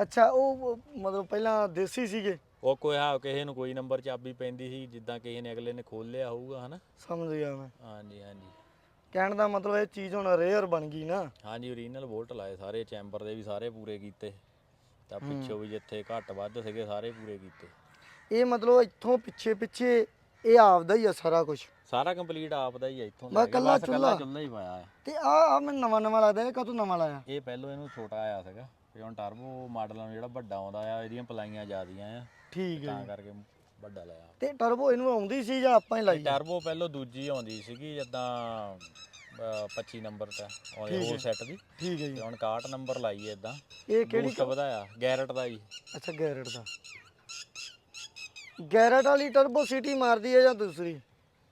ਅੱਛਾ ਉਹ ਮਤਲਬ ਪਹਿਲਾਂ ਦੇਸੀ ਸੀਗੇ? ਉਹ ਕੋਈ ਹਾਂ ਕਿਸੇ ਨੂੰ ਕੋਈ ਨੰਬਰ ਚਾਬੀ ਪੈਂਦੀ ਸੀ ਜਿੱਦਾਂ ਕਿਸੇ ਨੇ ਅਗਲੇ ਨੇ ਖੋਲਿਆ ਹੋਊਗਾ ਹਨਾ? ਸਮਝ ਗਿਆ ਮੈਂ। ਹਾਂਜੀ ਹਾਂਜੀ। ਕਹਿਣ ਦਾ ਮਤਲਬ ਇਹ ਚੀਜ਼ ਹੁਣ ਰੇਅਰ ਬਣ ਗਈ ਨਾ। ਹਾਂਜੀ ਓਰੀਜਨਲ ਬੋਲਟ ਲਾਏ ਸਾਰੇ ਚੈਂਬਰ ਦੇ ਵੀ ਸਾਰੇ ਪੂਰੇ ਕੀਤੇ। ਤਾਂ ਪਿੱਛੋਂ ਵੀ ਜਿੱਥੇ ਘੱਟ ਵੱਧ ਸੀਗੇ ਸਾਰੇ ਪੂਰੇ ਕੀਤੇ। ਇਹ ਮਤਲਬ ਇੱਥੋਂ ਪਿੱਛੇ ਪਿੱਛੇ ਇਹ ਆਪਦਾ ਹੀ ਆ ਸਾਰਾ ਕੁਝ ਸਾਰਾ ਕੰਪਲੀਟ ਆਪ ਦਾ ਹੀ ਆ ਇੱਥੋਂ ਬਸ ਕੱਲਾ ਚੁੱਲ੍ਹਾ। ਚੁੱਲ੍ਹਾ ਹੀ ਪਾਇਆ ਹੈ ਤੇ ਆ ਆ ਮੈਨੂੰ ਨਵਾਂ ਨਵਾਂ ਲੱਗਦਾ ਇਹ ਕਦੋਂ ਨਵਾਂ ਲਾਇਆ? ਇਹ ਪਹਿਲੋਂ ਇਹਨੂੰ ਛੋਟਾ ਆਇਆ ਸੀਗਾ ਤੇ ਹੁਣ ਟਰਬੋ ਮਾਡਲ ਨੂੰ ਜਿਹੜਾ ਵੱਡਾ ਆਉਂਦਾ ਆ ਇਹਦੀਆਂ ਪਲਾਈਆਂ ਜ਼ਿਆਦੀਆਂ ਆ। ਠੀਕ ਹੈ ਤਾਂ। ਕਰਕੇ ਵੱਡਾ ਲਿਆ ਤੇ ਟਰਬੋ ਇਹਨੂੰ ਆਉਂਦੀ ਸੀ ਜਾਂ ਆਪਾਂ ਹੀ ਲਾਈ? ਟਰਬੋ ਪਹਿਲੋਂ ਦੂਜੀ ਆਉਂਦੀ ਸੀਗੀ ਜਿੱਦਾਂ 25 ਨੰਬਰ ਤੇ ਉਹ। ਸੈੱਟ ਦੀ ਠੀਕ ਹੈ ਤੇ ਜੀ ਹੁਣ 61 ਨੰਬਰ ਲਾਈ ਹੈ ਇਦਾਂ ਇਹ ਕਿਹੜੀ ਬੂਸਟ ਵਧਾਇਆ ਗੈਰਟ ਦਾ ਜੀ। ਅੱਛਾ ਗੈਰਟ ਦਾ। ਗੈਰਟ ਵਾਲੀ ਟਰਬੋ ਸਿਟੀ ਮਾਰਦੀ ਹੈ ਜਾਂ ਦੂਸਰੀ?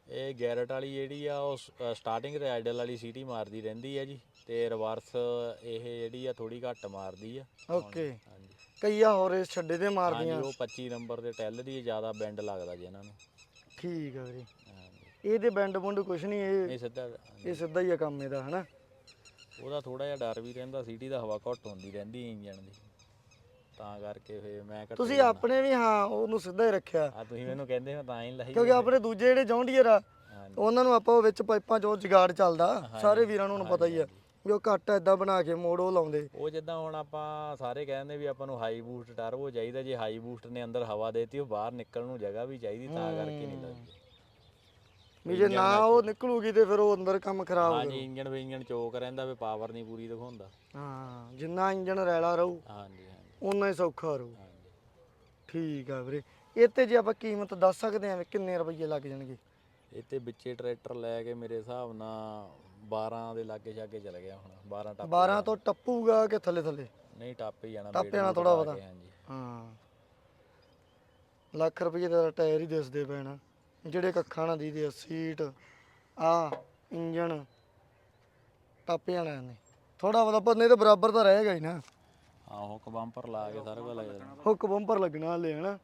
ਇਹ ਗੈਰਟ ਵਾਲੀ ਜਿਹੜੀ ਆ ਉਹ ਸਟਾਰਟਿੰਗ ਤੇ ਆਈਡਲ ਵਾਲੀ ਸੀਟੀ ਮਾਰਦੀ ਰਹਿੰਦੀ ਹੈ ਜੀ। ਤੇ ਰਿਵਰਸ ਇਹ ਜਿਹੜੀ ਆ ਥੋੜੀ ਘੱਟ ਮਾਰਦੀ ਆ। ਓਕੇ। ਹਾਂਜੀ ਕਈਆ ਹੋਰ ਇਸ ਛੱਡੇ ਤੇ ਹਾਂਜੀ ਮਾਰਦੀਆਂ ਉਹ 25 ਨੰਬਰ ਤੇ ਟੈਲ ਦੀ ਜ਼ਿਆਦਾ ਬੈਂਡ ਲੱਗਦਾ ਜੀ ਇਹਨਾਂ ਨੂੰ। ਠੀਕ ਹੈ ਵੀਰੇ। ਹਾਂਜੀ ਇਹਦੇ ਬੈਂਡ ਬੁੰਡ ਕੁਛ ਨਹੀਂ ਇਹ ਇਹ ਸਿੱਧਾ। ਇਹ ਸਿੱਧਾ ਹੀ ਆ ਕੰਮ ਇਹਦਾ ਹਨਾ? ਉਹਦਾ ਥੋੜਾ ਜਿਹਾ ਡਰ ਵੀ ਰਹਿੰਦਾ ਸੀਟੀ ਦਾ ਹਵਾ ਘੱਟ ਹੁੰਦੀ ਰਹਿੰਦੀ ਇੰਜਨ ਦੀ। ਤਾਂ ਕਰਕੇ ਫੇ ਮੈਂ ਘੱਟ ਤੁਸੀਂ ਆਪਣੇ ਵੀ ਹਾਂ ਉਹਨੂੰ ਸਿੱਧਾ ਹੀ ਰੱਖਿਆ। ਆ ਤੁਸੀਂ ਮੈਨੂੰ ਕਹਿੰਦੇ ਮੈਂ ਤਾਂ ਹੀ ਲਾਈ ਕਿਉਂਕਿ ਆਪਣੇ ਦੂਜੇ ਜਿਹੜੇ ਜੌਂਡੀਅਰ ਆ ਹਾਂਜੀ। ਉਹਨਾਂ ਨੂੰ ਆਪਾਂ ਉਹ ਵਿੱਚ ਪਾਈਪਾਂ 'ਚ ਜਗਾੜ ਚੱਲਦਾ ਸਾਰੇ ਵੀਰਾਂ ਨੂੰ ਹੁਣ ਪਤਾ ਹੀ ਆ ਵੀ ਉਹ ਘੱਟ ਐਦਾਂ ਬਣਾ ਕੇ ਮੋੜ ਉਹ ਲਾਉਂਦੇ। ਉਹ ਜਿੱਦਾਂ ਹੁਣ ਆਪਾਂ ਸਾਰੇ ਕਹਿੰਦੇ ਵੀ ਆਪਾਂ ਨੂੰ ਹਾਈ ਬੂਸਟ ਟਰਬੋ ਚਾਹੀਦਾ ਜੇ ਹਾਈ ਬੂਸਟ ਨੇ ਅੰਦਰ ਹਵਾ ਦੇਤੀ ਉਹ ਬਾਹਰ ਨਿਕਲਣ ਨੂੰ ਜਗ੍ਹਾ ਵੀ ਚਾਹੀਦੀ ਤਾਂ ਕਰਕੇ ਨਹੀਂ ਲੱਗਦੀ ਵੀ ਜੇ ਨਾ ਉਹ ਨਿਕਲੂਗੀ ਤੇ ਫਿਰ ਉਹ ਅੰਦਰ ਕੰਮ ਖਰਾਬ ਹੋ ਹਾਂਜੀ ਇੰਜਨ ਵੀ ਇੰਜਨ ਚੋਕ ਰਹਿੰਦਾ ਵੀ ਪਾਵਰ ਨਹੀਂ ਪੂਰੀ ਦਿਖਾਉਂਦਾ। ਹਾਂ ਜਿੰਨਾ ਇੰਜਨ ਰੈਲਾ ਰਹੂ ਹਾਂਜੀ ਹਾਂਜੀ। ਉਨਾ ਹੀ ਸੌਖਾ ਰਹੂ। ਹਾਂਜੀ। ਠੀਕ ਆ ਵੀਰੇ। ਇਹ ਤੇ ਜੇ ਆਪਾਂ ਕੀਮਤ ਦੱਸ ਸਕਦੇ ਆ ਵੀ ਕਿੰਨੇ ਰੁਪਏ ਲੱਗ ਜਾਣਗੇ? ਤੇ ਵਿੱਚੇ ਟਰੈਕਟਰ ਲੈ ਕੇ ਮੇਰੇ ਹਿਸਾਬ ਨਾਲ 12 ਦੇ ਲਾਗੇ ਛਾਗੇ ਚਲ ਗਿਆ ਹੁਣ 12 ਟੱਪ 12 ਤੋਂ ਟੱਪੂਗਾ ਕਿ ਥੱਲੇ ਥੱਲੇ ਨਹੀਂ ਟੱਪ ਹੀ ਜਾਣਾ ਟੱਪ ਜਾਣਾ ਬੂਟ ਥੋੜ੍ਹਾ ਬਹੁਤਾ। ਹਾਂਜੀ। ਹਾਂ। ਲੱਖ ਰੁਪਏ ਦਾ ਟਾਇਰ ਹੀ ਦਿਸਦੇ ਪੈਣਾ। ਜਿਹੜੇ ਕੱਖਾਂ ਨਾਲ ਦੀਦੇ ਆ ਸੀਟ ਆ ਇੰਜਨ ਟੱਪ ਜਾਣਾ ਨੇ। ਥੋੜਾ ਬਹੁਤਾ ਪਰ ਨਹੀਂ ਤਾਂ ਬਰਾਬਰ ਤਾਂ ਰਹੇਗਾ ਹੀ ਨਾ। ਆਹੋ ਕ ਬੰਪਰ ਲਾ ਕੇ ਸਾਰਾ ਕੁਝ ਲੱਗ ਜਾਣਾ। ਹੁੱਕ ਬੰਪਰ ਲੱਗਣਾ ਹਲੇ ਹਨਾ।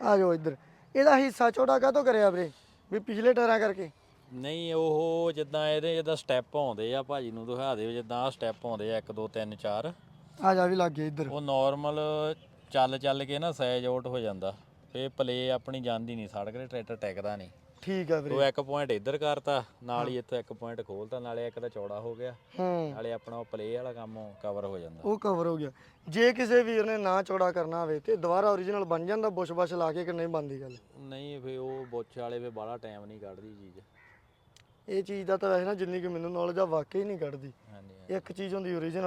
ਆ ਜਾਓ ਇੱਧਰ। ਇਹਦਾ ਹਿੱਸਾ ਛੋਟਾ ਕਾਹਤੋਂ ਕਰਿਆ ਵੀਰੇ? ਵੀ ਪਿਛਲੇ ਟਾਇਰਾਂ ਕਰਕੇ? ਨਹੀਂ ਉਹ ਜਿੱਦਾਂ ਇਹਦੇ ਜਿੱਦਾਂ ਸਟੈਪ ਆਉਂਦੇ ਆ ਭਾਜੀ ਨੂੰ ਦਿਖਾ ਦਿਓ ਜਿੱਦਾਂ ਆ ਸਟੈਪ ਆਉਂਦੇ ਆ 1 2 3 4 ਆ ਜਾ ਵੀ ਲੱਗ ਗਿਆ ਇੱਧਰ। ਉਹ ਨਾਰਮਲ ਚੱਲ ਚੱਲ ਕੇ ਨਾ ਸਾਈਜ਼ ਆਊਟ ਹੋ ਜਾਂਦਾ। ਫੇ ਪਲੇ ਆਪਣੀ ਜਾਂਦੀ ਨਹੀਂ ਸੜਕ ਤੇ ਟਰੈਕਟਰ ਟਿਕਦਾ ਨਹੀਂ। ਠੀਕ ਆ ਵੀਰੇ। ਉਹ ਇੱਕ ਪੁਆਇੰਟ ਇੱਧਰ ਕਰਤਾ ਨਾਲ ਹੀ ਇੱਥੋਂ ਇੱਕ ਪੁਆਇੰਟ ਖੋਲਤਾ ਨਾਲੇ ਇੱਕ ਤਾਂ ਚੌੜਾ ਹੋ ਗਿਆ। ਹੂੰ। ਨਾਲੇ ਆਪਣਾ ਉਹ ਪਲੇ ਵਾਲਾ ਕੰਮ ਕਵਰ ਹੋ ਜਾਂਦਾ। ਉਹ ਕਵਰ ਹੋ ਗਿਆ। ਜੇ ਕਿਸੇ ਵੀਰ ਨੇ ਨਾ ਚੌੜਾ ਕਰਨਾ ਹੋਵੇ ਤੇ ਦੁਬਾਰਾ ਓਰੀਜਨਲ ਬਣ ਜਾਂਦਾ ਬੁਸ਼ ਬਸ਼ ਲਾ ਕੇ ਕਿ ਨਹੀਂ ਬਣਦੀ ਗੱਲ। ਨਹੀਂ ਫੇ ਉਹ ਬੁੱਛ ਵਾਲੇ ਫੇ ਬਾਹਲਾ ਟਾਈਮ ਨਹੀਂ ਕੱਢਦੀ ਚੀਜ਼। ਇਹ ਚੀਜ਼ ਦਾ ਤਾਂ ਵੈਸੇ ਨਾ ਜਿੰਨੀ ਕਿ ਮੈਨੂੰ ਨੌਲੇਜ ਆ ਵਾਕਈ ਨਹੀਂ ਕੱਢਦੀ। ਹਾਂਜੀ ਹਾਂਜੀ, ਇੱਕ ਚੀਜ਼ ਹੁੰਦੀ ਹਾਂਜੀ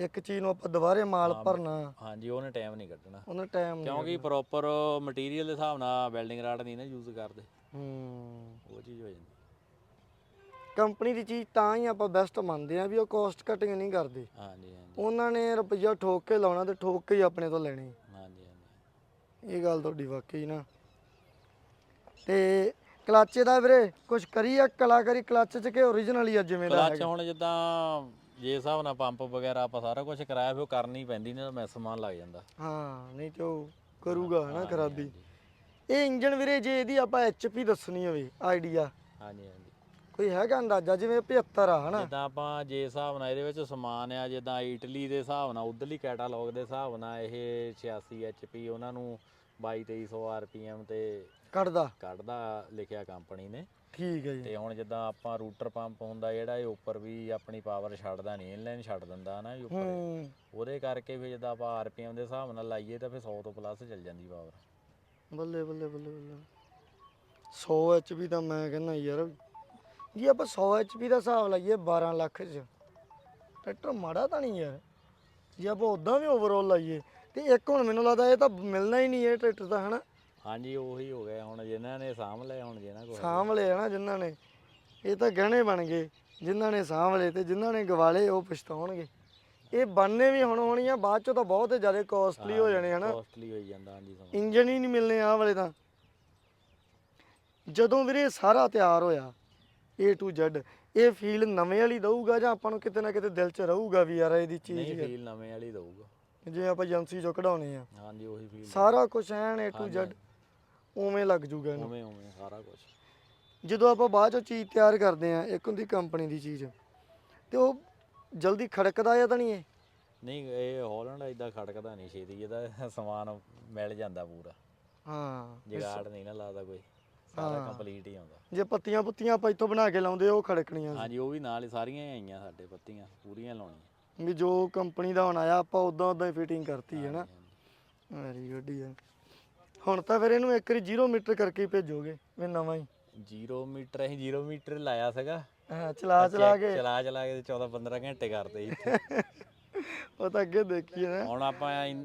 ਇੱਕ ਚੀਜ਼ ਨੂੰ ਆਪਾਂ ਦੁਬਾਰੇ ਮਾਲ ਭਰਨਾ। ਹਾਂਜੀ ਉਹਨੇ ਟਾਈਮ ਨਹੀਂ ਕੱਢਣਾ। ਉਹਨੇ ਟਾਈਮ ਕਿਉਂਕਿ ਪ੍ਰੋਪਰ ਮਟੀਰੀਅਲ ਦੇ ਹਿਸਾਬ ਨਾਲ ਵੈਲਡਿੰਗ ਰਾਡ ਨਹੀਂ ਨਾ ਯੂਜ਼ ਕਰਦੇ। ਹੂੰ। ਉਹ ਚੀਜ਼ ਹੋ ਜਾਂਦੀ। ਕੰਪਨੀ ਦੀ ਚੀਜ਼ ਤਾਂ ਹੀ ਆਪਾਂ ਬੈਸਟ ਮੰਨਦੇ ਆ ਵੀ ਉਹ ਕਾਸਟ ਕਟਿੰਗ ਨਹੀਂ ਕਰਦੇ। ਹਾਂਜੀ ਹਾਂਜੀ। ਉਹਨਾਂ ਨੇ ਰੁਪਈਆ ਠੋਕ ਕੇ ਲਾਉਣਾ ਤੇ ਠੋਕ ਕੇ ਹੀ ਆਪਣੇ ਤੋਂ ਲੈਣੀ। ਹਾਂਜੀ ਹਾਂਜੀ। ਇਹ ਗੱਲ ਤੁਹਾਡੀ ਵਾਕਈ ਨਾ। ਤੇ ਕਲੱਚ ਦਾ ਵੀਰੇ ਕੁਝ ਕਰੀ ਆ ਕਲਾਕਾਰੀ ਕਲੱਚ ਚ ਕਿ ਓਰੀਜਨਲ ਹੀ ਆ ਜਿਵੇਂ ਦਾ ਕਲਚ ਹੁਣ ਜਿੱਦਾਂ ਜੇ ਹਿਸਾਬ ਨਾਲ ਪੰਪ ਵਗੈਰਾ ਆਪਾਂ ਸਾਰਾ ਕੁਝ ਕਰਾਇਆ ਫਿਰ ਉਹ ਕਰਨੀ ਪੈਂਦੀ ਨਹੀਂ ਤਾਂ ਮੈਸ ਸਮਾਨ ਲੱਗ ਜਾਂਦਾ। ਹਾਂ ਨਹੀਂ ਤੇ ਉਹ ਕਰੂਗਾ ਹਨਾ ਖਰਾਬੀ। ਇਹ ਇੰਜਨ ਵੀਰੇ ਜੇ ਇਹਦੀ ਆਪਾਂ ਐਚਪੀ ਦੱਸਣੀ ਹੋਵੇ ਆਈਡੀਆ ਹਾਂਜੀ ਹਾਂਜੀ। ਕੋਈ ਹੈਗਾ ਅੰਦਾਜ਼ਾ ਜਿਵੇਂ 75 ਆ ਹਨਾ? ਜਿੱਦਾਂ ਆਪਾਂ ਜੇ ਹਿਸਾਬ ਨਾਲ ਇਹਦੇ ਵਿੱਚ ਸਮਾਨ ਆ ਜਿੱਦਾਂ ਇਟਲੀ ਦੇ ਹਿਸਾਬ ਨਾਲ ਉਧਰਲੀ ਕੈਟਾਲੌਗ ਦੇ ਹਿਸਾਬ ਨਾਲ ਇਹ 86 HP ਉਹਨਾਂ ਨੂੰ 22 2300 RPM ਤੇ ਕੱਢਦਾ। ਕੱਢਦਾ ਲਿਖਿਆ ਕੰਪਨੀ ਨੇ। ਠੀਕ ਹੈ ਜੀ। ਤੇ ਹੁਣ ਜਿੱਦਾਂ ਆਪਾਂ ਰੂਟਰ ਪੰਪ ਹੁੰਦਾ ਜਿਹੜਾ ਇਹ ਉੱਪਰ ਵੀ ਆਪਣੀ ਪਾਵਰ ਛੱਡਦਾ ਨਹੀਂ ਇਨਲਾਈਨ ਛੱਡ ਦਿੰਦਾ ਨਾ ਇਹ ਉੱਪਰ। ਹੂੰ। ਉਹਦੇ ਕਰਕੇ ਵੀ ਜਿੱਦਾਂ ਆਪਾਂ ਆਰਪੀਐਮ ਦੇ ਹਿਸਾਬ ਨਾਲ ਲਾਈਏ ਤਾਂ ਫਿਰ 100 ਤੋਂ ਪਲੱਸ ਚੱਲ ਜਾਂਦੀ ਪਾਵਰ ਬੱਲੇ ਬੱਲੇ ਬੱਲੇ ਬੱਲੇ। 100 ਐਚਪੀ ਦਾ ਮੈਂ ਕਹਿੰਦਾ ਯਾਰ ਜੇ ਆਪਾਂ 100 ਐਚਪੀ ਦਾ ਹਿਸਾਬ ਲਾਈਏ 12 ਲੱਖ ਚ ਟਰੈਕਟਰ ਮਾੜਾ ਤਾਂ ਨਹੀਂ ਯਾਰ। ਜੇ ਆਪਾਂ ਉਦਾਂ ਵੀ ਓਵਰਆਲ ਲਾਈਏ ਤੇ ਇੱਕ ਹੁਣ ਮੈਨੂੰ ਲੱਗਦਾ ਇਹ ਤਾਂ ਮਿਲਣਾ ਹੀ ਨਹੀਂ ਇਹ ਟਰੈਕਟਰ ਦਾ ਹਨਾ? ਹਾਂਜੀ ਉਹੀ ਹੋ ਗਿਆ। ਹੁਣ ਜਿਨ੍ਹਾਂ ਨੇ ਸਾਂਭ ਲਿਆ ਹੁਣ ਜਿਹਨਾਂ ਕੋਲ ਸਾਂਭ ਲਏ ਹਨਾ ਜਿਨ੍ਹਾਂ ਨੇ ਇਹ ਤਾਂ ਗਹਿਣੇ ਬਣ ਗਏ। ਜਿਨ੍ਹਾਂ ਨੇ ਸਾਂਭ ਲਏ ਤੇ ਜਿਨ੍ਹਾਂ ਨੇ ਗਵਾਲੇ ਉਹ ਪਛਤਾਉਣਗੇ। ਇਹ ਬਣਨੇ ਵੀ ਹੁਣ ਹੋਣੀਆਂ ਬਾਅਦ ਚ ਤਾਂ ਬਹੁਤ ਜ਼ਿਆਦਾ ਕਾਸਟਲੀ ਹੋ ਜਾਣੇ ਹਨਾ? ਕਾਸਟਲੀ ਹੋਈ ਜਾਂਦਾ ਹਾਂਜੀ ਸਮਾਂ ਇੰਜਨ ਹੀ ਨਹੀਂ ਮਿਲਨੇ ਆਹ ਵਾਲੇ ਤਾਂ। ਜਦੋਂ ਵੀਰੇ ਸਾਰਾ ਤਿਆਰ ਹੋਇਆ A to Z ਇਹ ਫੀਲ ਨਵੇਂ ਵਾਲੀ ਦਊਗਾ ਜਾਂ ਆਪਾਂ ਨੂੰ ਕਿਤੇ ਨਾ ਕਿਤੇ ਦਿਲ 'ਚ ਰਹੂਗਾ ਵੀ ਯਾਰ ਇਹਦੀ ਚੀਜ਼ ਨਹੀਂ ਫੀਲ ਨਵੇਂ ਵਾਲੀ ਦਊਗਾ। ਜੇ ਆਪਾਂ ਏਜੰਸੀ ਚੋਂ ਕਢਾਉਣੇ ਆ। ਹਾਂਜੀ ਉਹੀ ਫੀਲ ਸਾਰਾ ਕੁਝ ਐਨ A to Z ਉਵੇਂ ਲੱਗ ਜੂਗਾ ਇਹਨੂੰ। ਉਵੇਂ ਉਵੇਂ ਸਾਰਾ ਕੁਝ ਜਦੋਂ ਆਪਾਂ ਬਾਅਦ ਚੋਂ ਚੀਜ਼ ਤਿਆਰ ਕਰਦੇ ਆ ਇੱਕ ਹੁੰਦੀ ਕੰਪਨੀ ਦੀ ਚੀਜ਼। ਤੇ ਉਹ ਜਲਦੀ ਖੜਕਦਾ ਜਾਂ ਤਾਂ ਨਹੀਂ ਇਹ? ਨਹੀਂ ਇਹ ਹਾਲੈਂਡ ਇਦਾਂ ਖੜਕਦਾ ਨਹੀਂ ਛੇਤੀ ਇਹਦਾ ਸਮਾਨ ਮਿਲ ਜਾਂਦਾ ਪੂਰਾ। ਹਾਂ ਜਗਾੜ ਨਹੀਂ ਨਾ ਲਾਦਾ ਕੋਈ। ਸਾਰਾ ਕੰਪਲੀਟ ਹੀ ਆਉਂਦਾ। ਜੇ ਪੱਤੀਆਂ ਪੁੱਤੀਆਂ ਆਪਾਂ ਇੱਥੋਂ ਬਣਾ ਕੇ ਲਾਉਂਦੇ ਉਹ ਖੜਕਣੀਆਂ। ਹਾਂਜੀ ਉਹ ਵੀ ਨਾਲ ਹੀ ਸਾਰੀਆਂ ਹੀ ਆਈਆਂ ਸਾਡੇ ਪੱਤੀਆਂ ਪੂਰੀਆਂ ਲਾਉਣੀਆਂ। ਵੀ ਜੋ ਕੰਪਨੀ ਦਾ ਹੁਣ ਆਇਆ ਆਪਾਂ ਉਦਾਂ ਉਦਾਂ ਹੀ ਫਿਟਿੰਗ ਕਰਤੀ ਹੈ ਨਾ। ਵੈਰੀ ਗੁੱਡ ਯਾਰ ਹੁਣ ਤਾਂ ਫਿਰ ਇਹਨੂੰ ਇੱਕ ਵਾਰੀ 0 ਮੀਟਰ ਕਰਕੇ ਹੀ ਭੇਜੋਗੇ ਵੀ ਨਵਾਂ ਹੀ। ਜ਼ੀਰੋ ਮੀਟਰ ਅਸੀਂ ਜ਼ੀਰੋ ਮੀਟਰ ਲਾਇਆ ਸੀਗਾ। ਹਾਂ ਚਲਾ ਚਲਾ ਕੇ। ਚਲਾ ਚਲਾ ਕੇ 14 15 ਘੰਟੇ ਕਰਦੇ ਸੀ ਉਹ ਤਾਂ ਅੱਗੇ ਦੇਖੀ ਹੈ ਨਾ। ਹੁਣ ਆਪਾਂ ਇਨ-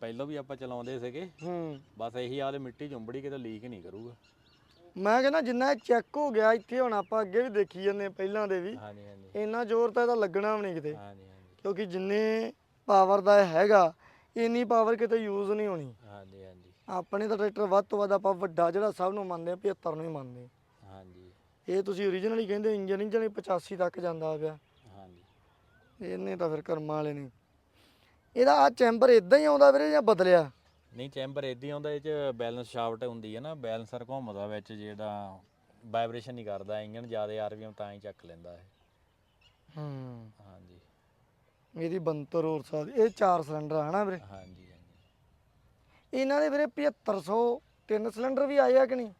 ਪਹਿਲਾਂ ਵੀ ਆਪਾਂ ਚਲਾਉਂਦੇ ਸੀਗੇ। ਹੂੰ। ਬਸ ਇਹੀ ਆਲੇ ਮਿੱਟੀ ਚੁੰਬੜੀ ਕਿਤੇ ਲੀਕ ਨਹੀਂ ਕਰੂਗਾ। ਮੈਂ ਕਹਿੰਦਾ ਜਿੰਨਾ ਚੈੱਕ ਹੋ ਗਿਆ ਇੱਥੇ ਹੁਣ ਆਪਾਂ ਅੱਗੇ ਵੀ ਦੇਖੀ ਜਾਂਦੇ ਪਹਿਲਾਂ ਦੇ ਵੀ। ਹਾਂਜੀ ਹਾਂਜੀ। ਇੰਨਾ ਜ਼ੋਰ ਤਾਂ ਇਹਦਾ ਲੱਗਣਾ ਵੀ ਨਹੀਂ ਕਿਤੇ। ਹਾਂਜੀ ਹਾਂਜੀ। ਕਿਉਂਕਿ ਜਿੰਨੇ ਪਾਵਰ ਦਾ ਇਹ ਹੈਗਾ ਇੰਨੀ ਪਾਵਰ ਕਿਤੇ ਯੂਜ਼ ਨਹੀਂ ਹੋਣੀ। ਹਾਂਜੀ ਹਾਂਜੀ। ਆਪਣੇ ਤਾਂ ਟਰੈਕਟਰ ਵੱਧ ਤੋਂ ਵੱਧ ਆਪਾਂ ਵੱਡਾ ਜਿਹੜਾ ਸਭ ਨੂੰ ਮੰਨਦੇ ਆ 75 ਨੂੰ ਹੀ ਮੰਨਦੇ ਆ। ਹਾਂਜੀ। ਇਹ ਤੁਸੀਂ ਓਰੀਜਨਲੀ ਕਹਿੰਦੇ ਇੰਜਨ ਇੰਜਨ ਹੀ 85 ਤੱਕ ਜਾਂਦਾ ਪਿਆ। ਹਾਂਜੀ। ਇਹਨੇ ਤਾਂ ਫਿਰ ਕਰਮਾਂ ਵਾਲੇ ਨੇ। ਇਹਦਾ ਆ ਚੈਂਬਰ ਇਦਾਂ ਹੀ ਆਉਂਦਾ ਵੀਰੇ ਜਾਂ ਬਦਲਿਆ? ਨਹੀਂ ਚੈਂਬਰ ਇਦਾਂ ਹੀ ਆਉਂਦਾ ਇਹ ਚ ਬੈਲੈਂਸ ਸ਼ਾਫਟ ਹੁੰਦੀ ਹੈ ਨਾ ਬੈਲੈਂਸਰ ਘੁੰਮਦਾ ਵਿੱਚ ਜਿਹੜਾ ਵਾਈਬ੍ਰੇਸ਼ਨ ਨਹੀਂ ਕਰਦਾ ਇੰਜਨ ਜ਼ਿਆਦਾ ਆਰਪੀਐਮ ਤਾਂ ਹੀ ਚੱਕ ਲੈਂਦਾ ਹੈ ਹੂੰ। ਹਾਂਜੀ। ਇਹਦੀ ਬੰਤਰ ਹੋਰ ਸਕਦੀ ਇਹ ਚਾਰ ਸਿਲੰਡਰ ਆ ਹਨਾ ਵੀਰੇ? ਹਾਂਜੀ। ਇਹਨਾਂ ਦੇ ਵੀਰੇ 7500 ਤਿੰਨ ਸਿਲੰਡਰ ਵੀ ਆਏ ਆ ਕਿ ਨਹੀਂ?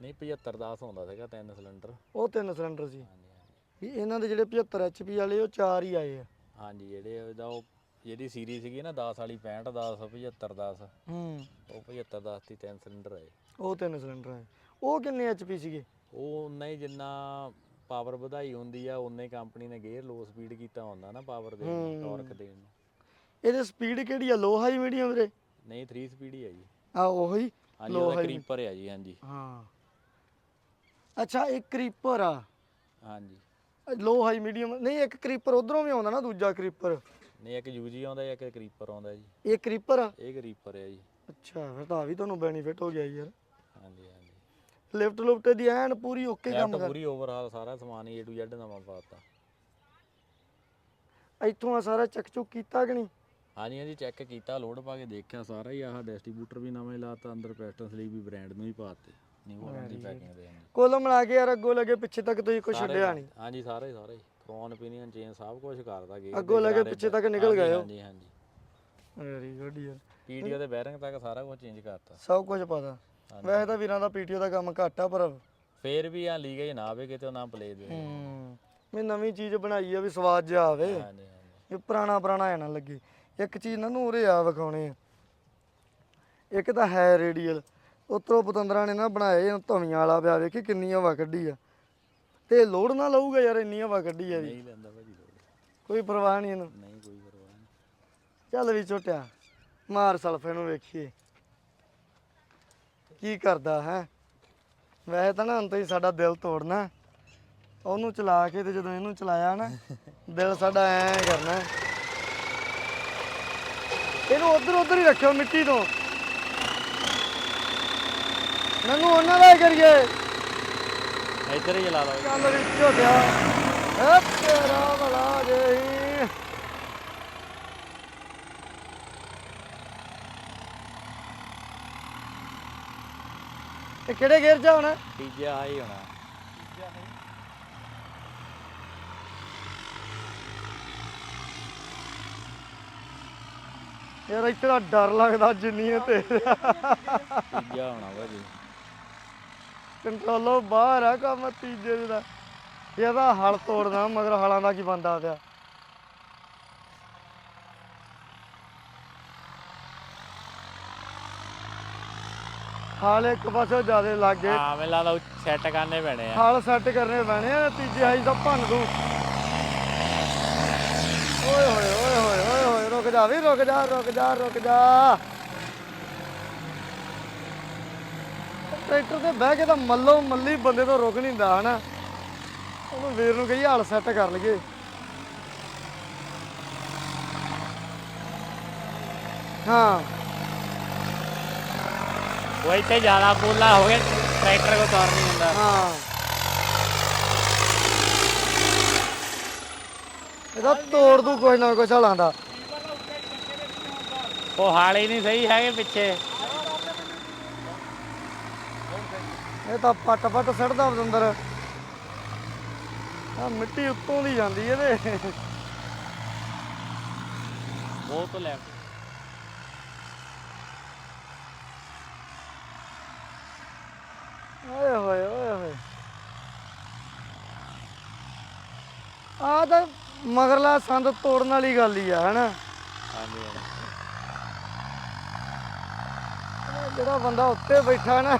ਨਹੀਂ 75 10 ਹੁੰਦਾ ਸੀਗਾ ਤਿੰਨ ਸਿਲੰਡਰ। ਉਹ ਤਿੰਨ ਸਿਲੰਡਰ ਸੀ। ਹਾਂਜੀ ਹਾਂਜੀ। ਵੀ ਇਹਨਾਂ ਦੇ ਜਿਹੜੇ 75 ਐਚਪੀ ਵਾਲੇ ਉਹ ਚਾਰ ਹੀ ਆਏ ਆ। ਹਾਂਜੀ ਜਿਹੜੇ ਉਹਦਾ ਉਹ ਜਿਹੜੀ ਸੀਰੀਜ਼ ਸੀਗੀ ਨਾ 10 ਵਾਲੀ 65 10 75 10 ਹੂੰ। ਉਹ 75 10 ਦੀ ਤਿੰਨ ਸਿਲੰਡਰ ਆਏ। ਉਹ ਤਿੰਨ ਸਿਲੰਡਰ ਆ ਉਹ ਕਿੰਨੇ ਐਚਪੀ ਸੀਗੇ? ਉਹ ਉਨਾ ਹੀ ਜਿੰਨਾ ਪਾਵਰ ਵਧਾਈ ਹੁੰਦੀ ਆ ਉਨੇ ਹੀ ਕੰਪਨੀ ਨੇ ਗੇਅਰ ਲੋ ਸਪੀਡ ਕੀਤਾ ਹੁੰਦਾ ਨਾ ਪਾਵਰ ਟਾਰਕ ਦੇਣ ਨੂੰ। ਇਹਦੇ ਸਪੀਡ ਕਿਹੜੀ ਆ? ਲੋ ਹਾਈ ਮੀਡੀਅਮ ਵੀਰੇ? ਨਹੀਂ 3 ਸਪੀਡ ਹੀ ਆ ਜੀ। ਆ ਉਹੀ? ਹਾਂਜੀ Low ਉਹਦਾ ਕਰੀਪਰ ਆ ਜੀ ਹਾਂਜੀ। ਹਾਂ। ਅੱਛਾ ਇੱਕ ਕਰੀਪਰ ਆ। ਹਾਂਜੀ। ਲੋ ਹਾਈ ਮੀਡੀਅਮ ਨਹੀਂ ਇੱਕ ਕਰੀਪਰ ਉਧਰੋਂ ਵੀ ਆਉਂਦਾ ਨਾ ਦੂਜਾ ਕਰੀਪਰ ਨਹੀਂ ਇੱਕ ਯੂਜੀ ਆਉਂਦਾ ਇੱਕ ਕਰੀਪਰ ਆਉਂਦਾ ਜੀ। ਇਹ ਕਰੀਪਰ ਆ? ਇਹ ਕਰੀਪਰ ਆ ਜੀ। ਅੱਛਾ ਫਿਰ ਤਾਂ ਆਹ ਵੀ ਤੁਹਾਨੂੰ ਬੈਨੀਫਿਟ ਹੋ ਗਿਆ ਯਾਰ। ਹਾਂਜੀ ਹਾਂਜੀ। ਲਿਫਟ ਲੁਫਟ ਦੀ ਐਨ ਪੂਰੀ ਓਕੇ ਇਹ ਕੰਮ ਤਾਂ ਪੂਰੀ ਓਵਰਆਲ ਸਾਰਾ ਸਮਾਨ ਏ ਟੂ ਜ਼ੈਡ ਨਵਾਂ ਪਾਤਾ। ਇੱਥੋਂ ਆ ਸਾਰਾ ਚੱਕ ਚੁੱਕ ਕੀਤਾ ਕਿ ਨਹੀਂ? ਹਾਂਜੀ ਹਾਂਜੀ ਚੈੱਕ ਕੀਤਾ ਲੋਡ ਪਾ ਕੇ ਦੇਖਿਆ ਸਾਰਾ ਹੀ ਆਹ ਡਿਸਟ੍ਰੀਬਿਊਟਰ ਵੀ ਨਵੇਂ ਲਾਤਾ ਅੰਦਰ ਪੈਸਟਨ ਸਲੀਪ ਵੀ ਬ੍ਰਾਂਡ ਨੂੰ ਹੀ ਪਾਤੇ। ਨਿਊ ਵਾਲਾਂ ਦੀ ਪੈਕਿੰਗ ਦੇ ਹਾਂਜੀ ਕੁੱਲ ਮਿਲਾ ਕੇ ਯਾਰ ਅੱਗੋਂ ਲੱਗੇ ਪਿੱਛੇ ਤੱਕ ਤੁਸੀਂ ਸਾਰੇ- ਛੱਡਿਆ ਨਹੀਂ ਹਾਂਜੀ ਸਾਰੇ ਸਾਰੇ। ਕ੍ਰੋਨ ਪਿਨੀਅਨ ਚੇਨ ਸਭ ਕੁਝ ਕਰਦਾ ਗੇ ਅੱਗੋਂ ਲੈ ਕੇ ਪਿੱਛੇ ਤੱਕ ਨਿਕਲ ਗਏ ਹੋ। ਹਾਂਜੀ ਹਾਂਜੀ। ਵੈਰੀ ਗੁੱਡ ਯਾਰ। ਪੀਡੀਓ ਦੇ ਬੈਰਿੰਗ ਤੱਕ ਸਾਰਾ ਕੁਝ ਚੇਂਜ ਕਰਤਾ। ਸਭ ਕੁਝ ਪਤਾ ਵੈਸੇ ਤਾਂ ਵੀਰਾਂ ਦਾ ਪੀਟੀਓ ਦਾ ਕੰਮ ਘੱਟ ਆ ਪਰ ਫੇਰ ਵੀ ਆ ਲੀਗੇਜ ਨਾ ਆਵੇ ਕਿਤੇ ਨਾ ਪਲੇ ਦੇ। ਹੂੰ। ਮੈਂ ਨਵੀਂ ਚੀਜ਼ ਬਣਾਈ ਆ ਵੀ ਸਵਾਦ ਜਿਹਾ ਆਵੇ। ਹਾਂਜੀ ਪੁਰਾਣਾ ਪੁਰਾਣਾ ਐ ਨਾ ਲੱਗੇ। ਇੱਕ ਚੀਜ਼ ਨਾ ਨੂੰ ਉਰੇ ਆ ਵਿਖਾਉਣੇ ਆ। ਇੱਕ ਤਾਂ ਹੈ ਰੇਡੀਅਲ। ਉਤਰੋਂ ਪਤੰਦਰਾਂ ਨੇ ਨਾ ਬਣਾਏ ਇਹਨੂੰ ਧਵੀਆਂ ਵਾਲਾ ਪਿਆ ਵੇਖੀ ਕਿੰਨੀ ਹਵਾ ਕੱਢੀ ਆ। ਤੇ ਲੋਡ ਨਾ ਲਊਗਾ ਯਾਰ ਇੰਨੀ ਹਵਾ ਕੱਢੀ ਆ ਵੀ। ਨਹੀਂ ਲੈਂਦਾ ਭਾਜੀ ਲੋਡ ਕੋਈ ਪਰਵਾਹ ਨਹੀਂ ਇਹਨੂੰ। ਨਹੀਂ ਕੋਈ ਪਰਵਾਹ ਨਹੀਂ। ਚੱਲ ਵੀ ਝੋਟਿਆ ਮਾਰ ਸਲਫੇ ਨੂੰ ਵੇਖੀਏ। ਕੀ ਕਰਦਾ ਹੈ? ਵੈਸੇ ਤਾਂ ਨਾ ਅੰਤ ਹੀ ਸਾਡਾ ਦਿਲ ਤੋੜਨਾ। ਉਹਨੂੰ ਚਲਾ ਕੇ ਤੇ ਜਦੋਂ ਇਹਨੂੰ ਚਲਾਇਆ ਨਾ ਦਿਲ ਸਾਡਾ ਐ ਕਰਨਾ। ਇਹਨੂੰ ਉਧਰ ਉਧਰ ਹੀ ਰੱਖਿਓ ਮਿੱਟੀ ਤੋਂ। ਮੈਨੂੰ ਉਹਨਾਂ ਦਾ ਹੀ ਕਰੀਏ। ਇੱਧਰ ਹੀ ਚਲਾ ਲਓ। ਚੱਲ ਵੀ ਝੋਟਿਆ। ਐ ਤੇਰਾ ਭਲਾ ਜੇ ਇਹ ਕਿਹੜੇ 'ਚ ਆ ਹੁਣ? ਤੀਜਾ ਹਾਈ ਹੋਣਾ। ਯਾਰ ਇੱਥੇ ਤਾਂ ਡਰ ਲੱਗਦਾ ਜਿੰਨੀ ਇਹ ਤੇ। ਤੀਜਾ ਹੋਣਾ ਭਾਜੀ। ਕੰਟਰੋਲੋਂ ਬਾਹਰ ਆ ਕੰਮ ਤੀਜੇ ਦਾ ਇਹਦਾ ਹਲ ਤੋੜਦਾ ਮਗਰ ਹਲਾਂ ਦਾ ਕੀ ਬੰਦਾ ਪਿਆ। ਹਾਲ ਇੱਕ ਪਾਸੇ ਜਿਆਦੇ ਲੱਗ। ਗਏ ਹਾਂ ਮੈਨੂੰ ਲੱਗਦਾ ਸੈੱਟ ਕਰਨੇ ਪੈਣੇ ਆ। ਹਾਲ ਸੈੱਟ ਕਰਨੇ ਪੈਣੇ ਆ ਤੀਜੇ ਹਾਈ ਦਾ ਭੰਨ ਦੂੰ। ਓਏ ਹੋਏ ਰੁਕ ਜਾ ਵੀ ਰੁਕ ਜਾ ਰੁਕ ਜਾ ਰੁਕ ਜਾ ਟਰੈਕਟਰ ਤੇ ਬਹਿ ਕੇ ਤਾਂ ਮੱਲੋ ਮੱਲੀ ਬੰਦੇ ਤੋਂ ਰੁਕ ਨਹੀਂ ਹੁੰਦਾ ਹਨਾ? ਉਹਨੂੰ ਵੀਰ ਨੂੰ ਕਹੀ ਹਾਲ ਸੈੱਟ ਕਰ ਲਈਏ। ਹਾਂ। ਉਹ ਇੱਥੇ ਜ਼ਿਆਦਾ ਪੋਲਾ ਹੋ ਗਿਆ ਟਰੈਕਟਰ ਕੋ ਤੁਰ ਨਹੀਂ ਹੁੰਦਾ। ਹਾਂ। ਇਹਦਾ ਤੋੜ ਦੂ ਕੁਛ ਨਾ ਕੁਛ ਹਲਾਂ ਦਾ। ਉਹ ਹਾਲੇ ਨਹੀਂ ਸਹੀ ਹੈਗੇ ਪਿੱਛੇ। ਇਹ ਤਾਂ ਪੱਟ ਪੱਟ ਸੜਦਾ ਬਦੰਦਰ ਆ ਮਿੱਟੀ ਉੱਤੋਂ ਦੀ ਜਾਂਦੀ ਇਹਦੇ। ਉਹ ਤੋਂ ਲੈ ਓਏ ਹੋਏ ਓਏ ਹੋਏ। ਆ ਤਾਂ ਮਗਰਲਾ ਸੰਦ ਤੋੜਨ ਵਾਲੀ ਗੱਲ ਹੀ ਆ ਹਨਾ ਹਾਂਜੀ ਹਾਂਜੀ। ਇਹ ਜਿਹੜਾ ਬੰਦਾ ਉੱਤੇ ਬੈਠਾ ਨਾ,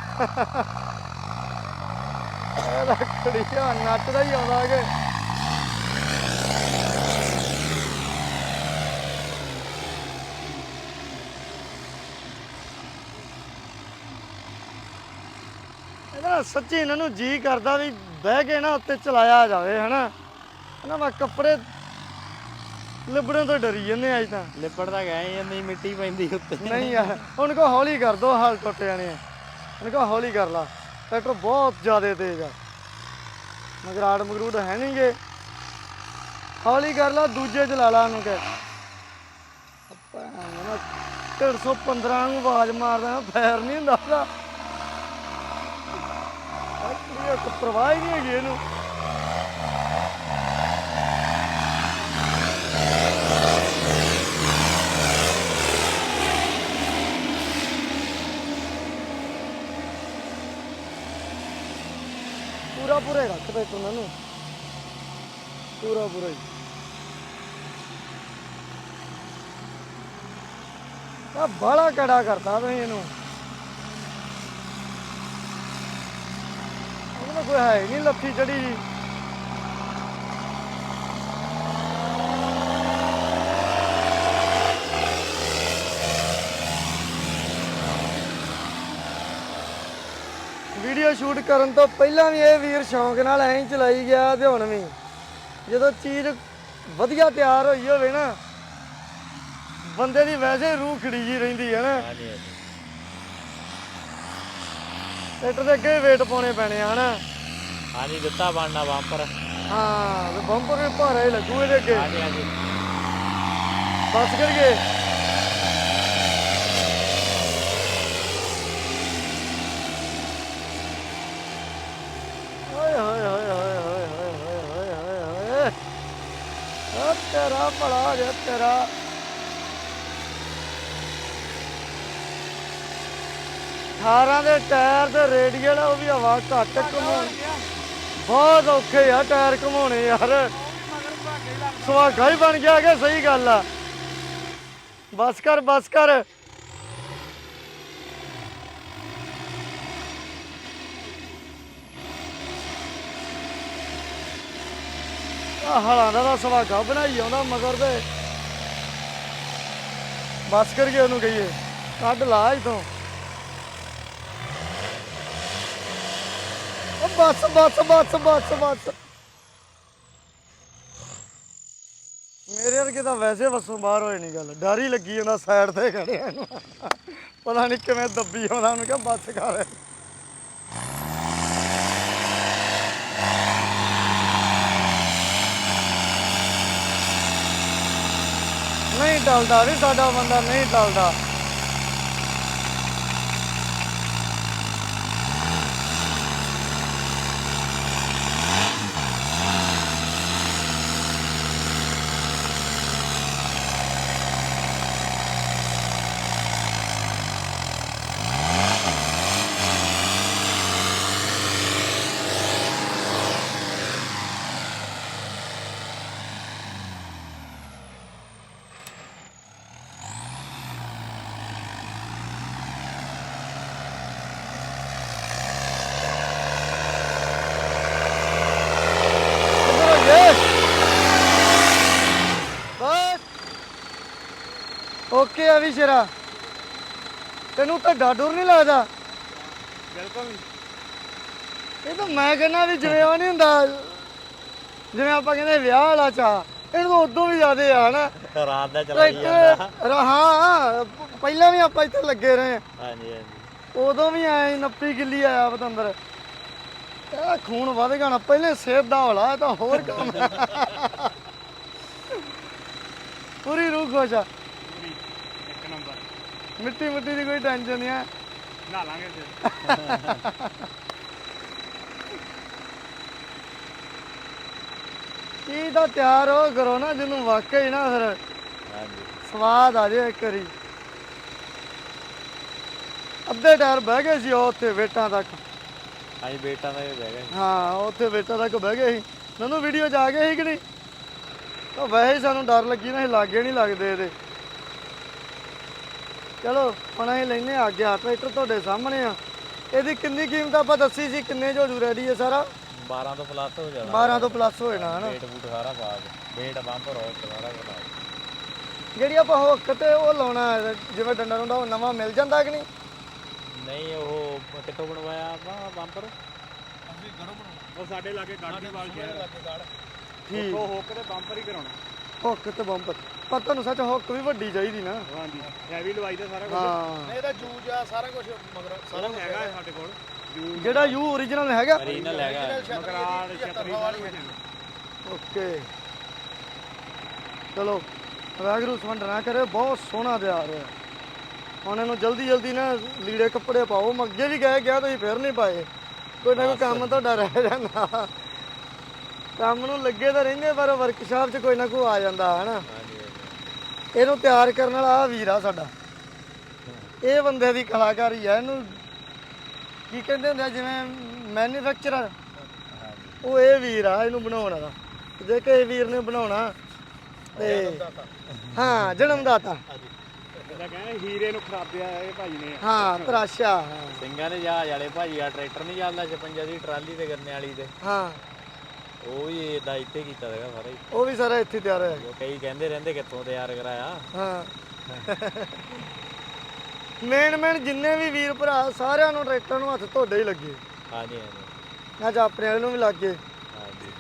ਇਹਦਾ ਖੜੀਆ ਨੱਚਦਾ ਹੀ ਆਉਂਦਾ ਕਿ। ਇਹਦਾ ਸੱਚੀ ਇਹਨਾਂ ਨੂੰ ਜੀ ਕਰਦਾ ਵੀ ਬਹਿ ਕੇ ਨਾ ਉੱਤੇ ਚਲਾਇਆ ਜਾਵੇ, ਹਨਾ। ਇਹਨਾਂ ਮੈਂ ਕੱਪੜੇ ਲਿਬੜਨ ਤੋਂ ਡਰੀ ਜੰਨੇ ਅੱਜ ਤਾਂ। ਲਿਪੜ ਤਾਂ ਗਏ ਜਾਂਦੀ ਮਿੱਟੀ ਪੈਂਦੀ ਉੱਤੇ। ਨਹੀਂ ਯਾਰ ਹੁਣ ਕੋ ਹੌਲੀ ਕਰ ਦੋ ਹਾਲ ਟੁੱਟ ਜਾਣੇ ਆ। ਹੁਣ ਕੋ ਹੌਲੀ ਕਰ ਲਾ ਟਰੈਕਟਰ ਬਹੁਤ ਜ਼ਿਆਦਾ ਤੇਜ਼ ਆ। ਮਗਰਾੜ ਮਗਰੂੜ ਹੈ ਨਹੀਂਗੇ ਹੌਲੀ ਕਰ ਲਾ ਦੂਜੇ ਚ ਲਾ ਲਾ ਉਹਨੂੰ ਕਿ ਆਪਾਂ ਨਾ 315 ਨੂੰ ਆਵਾਜ਼ ਮਾਰਦਾ ਫੈਰ ਨਹੀਂ ਹੁੰਦਾ ਉਹਦਾ। ਪਰਵਾਹ ਹੀ ਨਹੀਂ ਹੈਗੀ ਇਹਨੂੰ। ಪೂರ ಪೂರ ಹಾಕ್ಬೇಕು ನಾನು ಪೂರ ಪೂರ ਆ ਬਾਲਾ ਕੜਾ ਕਰਦਾ ਵੇ ਇਹਨੂੰ। ਇਹਨੂੰ ਕੋਈ ਹੈ ਨਹੀਂ ਲੱਥੀ ਚੜੀ ਵੀਡੀਓ ਸ਼ੂਟ ਕਰਨ ਤੋਂ ਪਹਿਲਾਂ ਵੀ ਇਹ ਵੀਰ ਸ਼ੌਂਕ ਨਾਲ ਐਂ ਚਲਾਈ ਗਿਆ ਤੇ ਹੁਣ ਵੀ। ਜਦੋਂ ਚੀਜ਼ ਵਧੀਆ ਤਿਆਰ ਹੋਈ ਹੋਵੇ ਨਾ ਬੰਦੇ ਦੀ ਵੈਸੇ ਰੂਹ ਖੜੀ ਜੀ ਰਹਿੰਦੀ ਹੈ ਨਾ। ਹਾਂਜੀ ਹਾਂਜੀ। ਟਰੈਕਟਰ ਦੇ ਅੱਗੇ ਵੇਟ ਪਾਉਣੇ ਪੈਣੇ ਆ ਹਨਾ। ਹਾਂਜੀ ਦਿੱਤਾ ਬਣਨਾ ਬੰਪਰ ਹਾਂ ਤੇ ਬੰਪਰ ਵੀ ਭਾਰਾ ਹੀ ਲੱਗੂ ਇਹਦੇ ਅੱਗੇ। ਹਾਂਜੀ ਹਾਂਜੀ। ਬਸ ਕਰੀਏ। ਤੇਰਾ ਠਾਰਾਂ ਦੇ ਟਾਇਰ ਤੇ ਰੇਡੀਅਲ ਉਹ ਵੀ ਹਵਾ ਘੱਟ ਘਮਾਉਣ। ਬਹੁਤ ਔਖੇ ਆ ਟਾਇਰ ਘਮਾਉਣੇ ਯਾਰ। ਸੁਹਾਗਾ ਹੀ ਬਣ ਗਿਆ ਕਿ ਸਹੀ ਗੱਲ ਆ। ਬਸ ਕਰ ਬਸ ਕਰ। ਹਲਾਂ ਦਾ ਤਾਂ ਸੁਹਾਗਾ ਬਣਾਈ ਆਉਂਦਾ ਮਗਰ ਦੇ। ਬਸ ਕਰਕੇ ਉਹਨੂੰ ਕਹੀਏ। ਕੱਢ ਲਾ ਇਥੋਂ। ਉਹ ਬਸ ਬਸ ਬਸ ਬਸ ਬਸ। ਮੇਰੇ ਵਰਗੇ ਤਾਂ ਵੈਸੇ ਵਸੋਂ ਬਾਹਰ ਹੋਏ ਨਹੀਂ ਗੱਲ। ਡਰ ਹੀ ਲੱਗੀ ਜਾਂਦਾ ਸਾਈਡ ਤੇ ਖੜਿਆ ਨੂੰ। ਪਤਾ ਨਹੀਂ ਕਿਵੇਂ ਦੱਬੀ ਆਉਂਦਾ, ਉਹਨੂੰ ਕਿਹਾ, ਬੱਸ ਕਰ। ਨਹੀਂ ਟਲਦਾ ਵੀ ਸਾਡਾ ਬੰਦਾ ਨਹੀਂ ਟਲਦਾ ਕਿੱਧਰ ਹੋਈਏ ਬਸ ਓਕੇ ਆ ਵੀ ਸ਼ੇਰਾ। ਤੈਨੂੰ ਤਾਂ ਡਾਡੂਰ ਨਹੀਂ ਲੱਗਦਾ? ਬਿਲਕੁਲ। ਇਹ ਤਾਂ ਮੈਂ ਕਹਿੰਦਾ ਵੀ ਜਿਵੇਂ ਉਹ ਨਹੀਂ ਹੁੰਦਾ ਜਿਵੇਂ ਆਪਾਂ ਕਹਿੰਦੇ ਵਿਆਹ ਵਾਲਾ ਚਾ ਇਹਨੂੰ ਤਾਂ ਉਦੋਂ ਵੀ ਜ਼ਿਆਦੇ ਆ ਹਨਾ? ਰਾਤ ਦਾ ਚਲਾਈ ਜਾਂਦਾ। ਹਾਂ ਪਹਿਲਾਂ ਵੀ ਆਪਾਂ ਇੱਥੇ ਲੱਗੇ ਰਹੇ ਹਾਂਜੀ ਹਾਂਜੀ। ਉਦੋਂ ਵੀ ਐ 29 ਕਿੱਲੀ ਆਇਆ ਪਤੰਦਰ ਇਹ ਖੂਨ ਵਧ ਗਿਆ ਨਾ ਪਹਿਲੇ ਸਿਰ ਦਾ ਹੌਲਾ ਤਾਂ ਹੋਰ ਕੰਮ ਪੂਰੀ ਰੂਹ ਖੁਸ਼ ਮਿੱਟੀ ਮਿੱਟੀ ਦੀ ਕੋਈ ਟੈਨਸ਼ਨ ਨਹੀਂ ਆ ਨਹਾ ਲਾਂਗੇ ਫਿਰ। ਕੀ ਤਾਂ ਤਿਆਰ ਹੋ ਕਰੋ ਨਾ ਜਿਹਨੂੰ ਵਾਕਈ ਨਾ ਫਿਰ ਹਾਂਜੀ। ਸਵਾਦ ਆ ਜੇ ਇੱਕ ਵਾਰੀ। ਅੱਧੇ ਟਾਇਰ ਬਹਿ ਗਏ ਸੀ ਉਹ ਉੱਥੇ ਵੇਟਾਂ ਤੱਕ। ਹਾਂਜੀ ਬੇਟਾ ਦਾ ਇਹ ਬਹਿ ਗਿਆ ਹਾਂ ਉੱਥੇ ਵੇਟਾਂ ਤੱਕ ਬਹਿ ਗਏ ਸੀ। ਮੈਨੂੰ ਵੀਡੀਓ 'ਚ ਆ ਗਏ ਸੀ ਕਿ ਨਹੀਂ? ਤਾਂ ਵੈਸੇ ਹੀ ਸਾਨੂੰ ਡਰ ਲੱਗੀ ਨਾ ਇਹ ਲਾਗੇ ਨਹੀਂ ਲੱਗਦੇ ਇਹਦੇ। ਚਲੋ ਹੁਣ ਅਸੀਂ ਲੈਨੇ ਆ ਗਿਆ ਟਰੈਕਟਰ ਤੁਹਾਡੇ ਸਾਹਮਣੇ ਆ। ਇਹਦੀ ਕਿੰਨੀ ਕੀਮਤ ਆਪਾਂ ਦੱਸੀ ਸੀ ਕਿੰਨੇ ਜੋ ਜੂ ਰੈਡੀ ਹੈ ਸਾਰਾ? 12 ਤੋਂ ਪਲੱਸ ਹੋ ਜਾਣਾ। 12 ਤੋਂ ਪਲੱਸ ਹੋਏ ਨਾ ਹਨਾ? ਬੇਟ ਬੂਟ ਸਾਰਾ ਪਾ ਕੇ ਬੇਟ ਬੰਪਰ ਹੋ ਸਾਰਾ ਕੇ। ਜਿਹੜੀ ਆਪਾਂ ਹੁੱਕ ਤੇ ਉਹ ਲਾਉਣਾ ਹੈ, ਜਿਵੇਂ ਡੰਡਾ ਡੁੰਡਾ ਉਹ ਨਵਾਂ ਮਿਲ ਜਾਂਦਾ ਕਿ ਨਹੀਂ? ਨਹੀਂ ਉਹ ਕਿੱਥੋਂ ਬਣਵਾਇਆ ਆਪਾਂ ਬੰਪਰ ਉਹ ਸਾਡੇ ਲਾਗੇ ਗਾੜੀਵਾਲ ਸ਼ਹਿਰ ਠੀਕ। ਉਹ ਹੁੱਕ ਤੇ ਬੰਪਰ ਹੀ ਕਰਾਉਣਾ। ਹੁੱਕ ਤੇ ਬੰਪਰ ਪਰ ਤੁਹਾਨੂੰ ਸੱਚ ਹੁੱਕ ਵੀ ਵੱਡੀ ਚਾਹੀਦੀ ਨਾ। ਹਾਂਜੀ ਹੈਵੀ ਲਵਾਈ ਦਾ ਸਾਰਾ ਕੁਝ ਹਾਂ। ਇਹਦਾ ਜੂਜ ਆ ਸਾਰਾ ਕੁਝ ਮਗਰ ਸਾਰਾ ਹੈਗਾ ਹੈ ਸਾਡੇ ਕੋਲ। ਜੂ ਜਿਹੜਾ ਯੂ origignal ਹੈਗਾ? ਓਰੀਜਨਲ ਹੈਗਾ। ਮਕਰਾਰ ਛਤਰੀ ਹੈਗਾ। ਓਕੇ। ਚਲੋ ਵਾਹਿਗੁਰੂ ਸੰਡ ਨਾ ਕਰੇ ਬਹੁਤ ਸੋਹਣਾ ਤਿਆਰ ਹੋਇਆ ਹੁਣ ਇਹਨੂੰ ਜਲਦੀ ਜਲਦੀ ਨਾ ਲੀੜੇ ਕੱਪੜੇ ਪਾਓ ਮੈਂ ਅੱਗੇ ਵੀ ਗਏ ਗਿਆ ਤੁਸੀਂ ਫਿਰ ਨਹੀਂ ਪਾਏ। ਕੋਈ ਨਾ ਕੋਈ ਕੰਮ ਤੁਹਾਡਾ ਰਹਿ ਜਾਂਦਾ। ਕੰਮ ਨੂੰ ਲੱਗੇ ਤਾਂ ਰਹਿੰਦੇ ਪਰ ਵਰਕਸ਼ਾਪ 'ਚ ਕੋਈ ਨਾ ਕੋਈ ਆ ਜਾਂਦਾ ਹਨਾ? ਹਾਂਜੀ। ਇਹਨੂੰ ਤਿਆਰ ਕਰਨ ਵਾਲਾ ਆ ਵੀਰ ਆ ਸਾਡਾ। ਇਹ ਬੰਦੇ ਦੀ ਕਲਾਕਾਰੀ ਆ ਇਹਨੂੰ ਕੀ ਕਹਿੰਦੇ ਹੁੰਦੇ ਆ ਜਿਵੇਂ ਮੈਨੂਫੈਕਚਰਰ ਉਹ ਇਹ ਵੀਰ ਆ ਇਹਨੂੰ ਬਣਾਉਣ ਵਾਲਾ। ਜੇ ਕਿਸੇ ਵੀਰ ਨੇ ਬਣਾਉਣਾ ਤੇ ਹਾਂ ਜਨਮਦਾਤਾ। ਇਹਦਾ ਕਹਿੰਦੇ ਹੀਰੇ ਨੂੰ ਖਰਾਬਿਆ ਇਹ ਭਾਈ ਨੇ। ਹਾਂ ਤਰਾਸ਼ਾ ਹਾਂ, ਸਿੰਘਾਂ ਦੇ ਜਹਾਜ਼ ਵਾਲੇ ਭਾਜੀ ਆ ਟਰੈਕਟਰ ਨਹੀਂ ਚੱਲਦਾ 56 ਦੀ ਟਰਾਲੀ ਤੇ ਗੰਨੇ ਵਾਲੀ ਤੇ। ਹਾਂ। ਉਹ ਵੀ ਇਦਾਂ ਇੱਥੇ ਕੀਤਾ ਸੀਗਾ ਸਾਰਾ ਹੀ। ਉਹ ਵੀ ਸਾਰਾ ਇੱਥੇ ਤਿਆਰ ਹੋਇਆ। ਉਹ ਕਈ ਕਹਿੰਦੇ ਰਹਿੰਦੇ ਕਿੱਥੋਂ ਤਿਆਰ ਕਰਾਇਆ। ਹਾਂ। ਮੇਨ ਮੇਨ ਜਿੰਨੇ ਵੀ ਵੀਰ ਭਰਾ ਸਾਰਿਆਂ ਨੂੰ ਟਰੈਕਟਰ ਨੂੰ ਹੱਥ ਤੁਹਾਡੇ ਹੀ ਲੱਗੇ। ਹਾਂਜੀ ਹਾਂਜੀ। ਅੱਜ ਆਪਣੇ ਵਾਲੇ ਨੂੰ ਵੀ ਲੱਗੇ ਹਾਂਜੀ।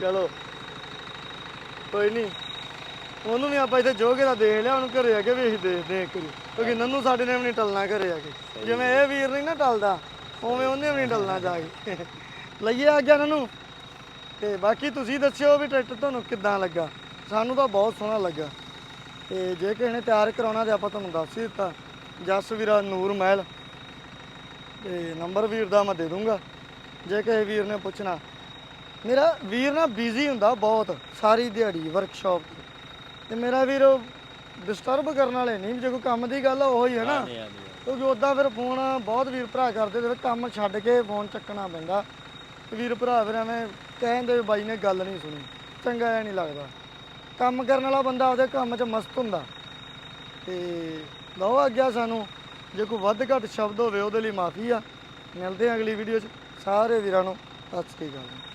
ਚਲੋ। ਕੋਈ ਨਹੀਂ ਉਹਨੂੰ ਵੀ ਆਪਾਂ ਇੱਥੇ ਜੋਗੇ ਦਾ ਦੇਖ ਲਿਆ ਉਹਨੂੰ ਘਰੇ ਆ ਕੇ ਵੀ ਅਸੀਂ ਦੇਖਦੇ ਹਾਂ ਇੱਕ ਵਾਰੀ ਕਿਉਂਕਿ ਨੰਨੂ ਸਾਡੇ ਨੇ ਵੀ ਨਹੀਂ ਟਲਣਾ ਘਰੇ ਆ ਕੇ। ਜਿਵੇਂ ਇਹ ਵੀਰ ਨਹੀਂ ਨਾ ਟਲਦਾ ਉਵੇਂ ਉਹਨੇ ਵੀ ਨਹੀਂ ਟਲਣਾ ਜਾ ਕੇ। ਲਈਏ ਆ ਗਿਆ ਨੰਨੂ ਤੇ ਬਾਕੀ ਤੁਸੀਂ ਦੱਸਿਓ ਵੀ ਟਰੈਕਟਰ ਤੁਹਾਨੂੰ ਕਿੱਦਾਂ ਲੱਗਾ। ਸਾਨੂੰ ਤਾਂ ਬਹੁਤ ਸੋਹਣਾ ਲੱਗਾ। ਤੇ ਜੇ ਕਿਸੇ ਨੇ ਤਿਆਰ ਕਰਾਉਣਾ ਤੇ ਆਪਾਂ ਤੁਹਾਨੂੰ ਦੱਸ ਹੀ ਦਿੱਤਾ। ਜਸ ਵੀਰਾ ਨੂਰ ਮਹਿਲ। ਤੇ ਨੰਬਰ ਵੀਰ ਦਾ ਮੈਂ ਦੇ ਦੂੰਗਾ। ਜੇ ਕਿਸੇ ਵੀਰ ਨੇ ਪੁੱਛਣਾ। ਮੇਰਾ ਵੀਰ ਨਾ ਬਿਜ਼ੀ ਹੁੰਦਾ ਬਹੁਤ ਸਾਰੀ ਦਿਹਾੜੀ ਵਰਕਸ਼ਾਪ ਤੇ। ਮੇਰਾ ਵੀਰ ਡਿਸਟਰਬ ਕਰਨ ਵਾਲੇ ਨਹੀਂ ਜੇ ਕੋਈ ਕੰਮ ਦੀ ਗੱਲ ਉਹ ਹੀ ਹੈ ਨਾ। ਕਿਉਂਕਿ ਉਦਾਂ ਫਿਰ ਫੋਨ ਬਹੁਤ ਵੀਰ ਭਰਾ ਕਰਦੇ ਤੇ ਫਿਰ ਕੰਮ ਛੱਡ ਕੇ ਫੋਨ ਚੱਕਣਾ ਪੈਂਦਾ। ਵੀਰ ਭਰਾ ਫਿਰ ਐਵੇਂ ਕਹਿੰਦੇ ਵੀ ਬਾਈ ਨੇ ਗੱਲ ਨਹੀਂ ਸੁਣੀ। ਚੰਗਾ ਐ ਨਹੀਂ ਲੱਗਦਾ। ਕੰਮ ਕਰਨ ਵਾਲਾ ਬੰਦਾ ਉਹਦੇ ਕੰਮ 'ਚ ਮਸਤ ਹੁੰਦਾ। ਤੇ ਲਓ ਆਗਿਆ ਸਾਨੂੰ, ਜੇ ਕੋਈ ਵੱਧ ਘੱਟ ਸ਼ਬਦ ਹੋਵੇ ਉਹਦੇ ਲਈ ਮਾਫੀ ਆ। ਮਿਲਦੇ ਆ ਅਗਲੀ ਵੀਡੀਓ 'ਚ। ਸਾਰੇ ਵੀਰਾਂ ਨੂੰ ਸਤਿ ਸ੍ਰੀ ਅਕਾਲ।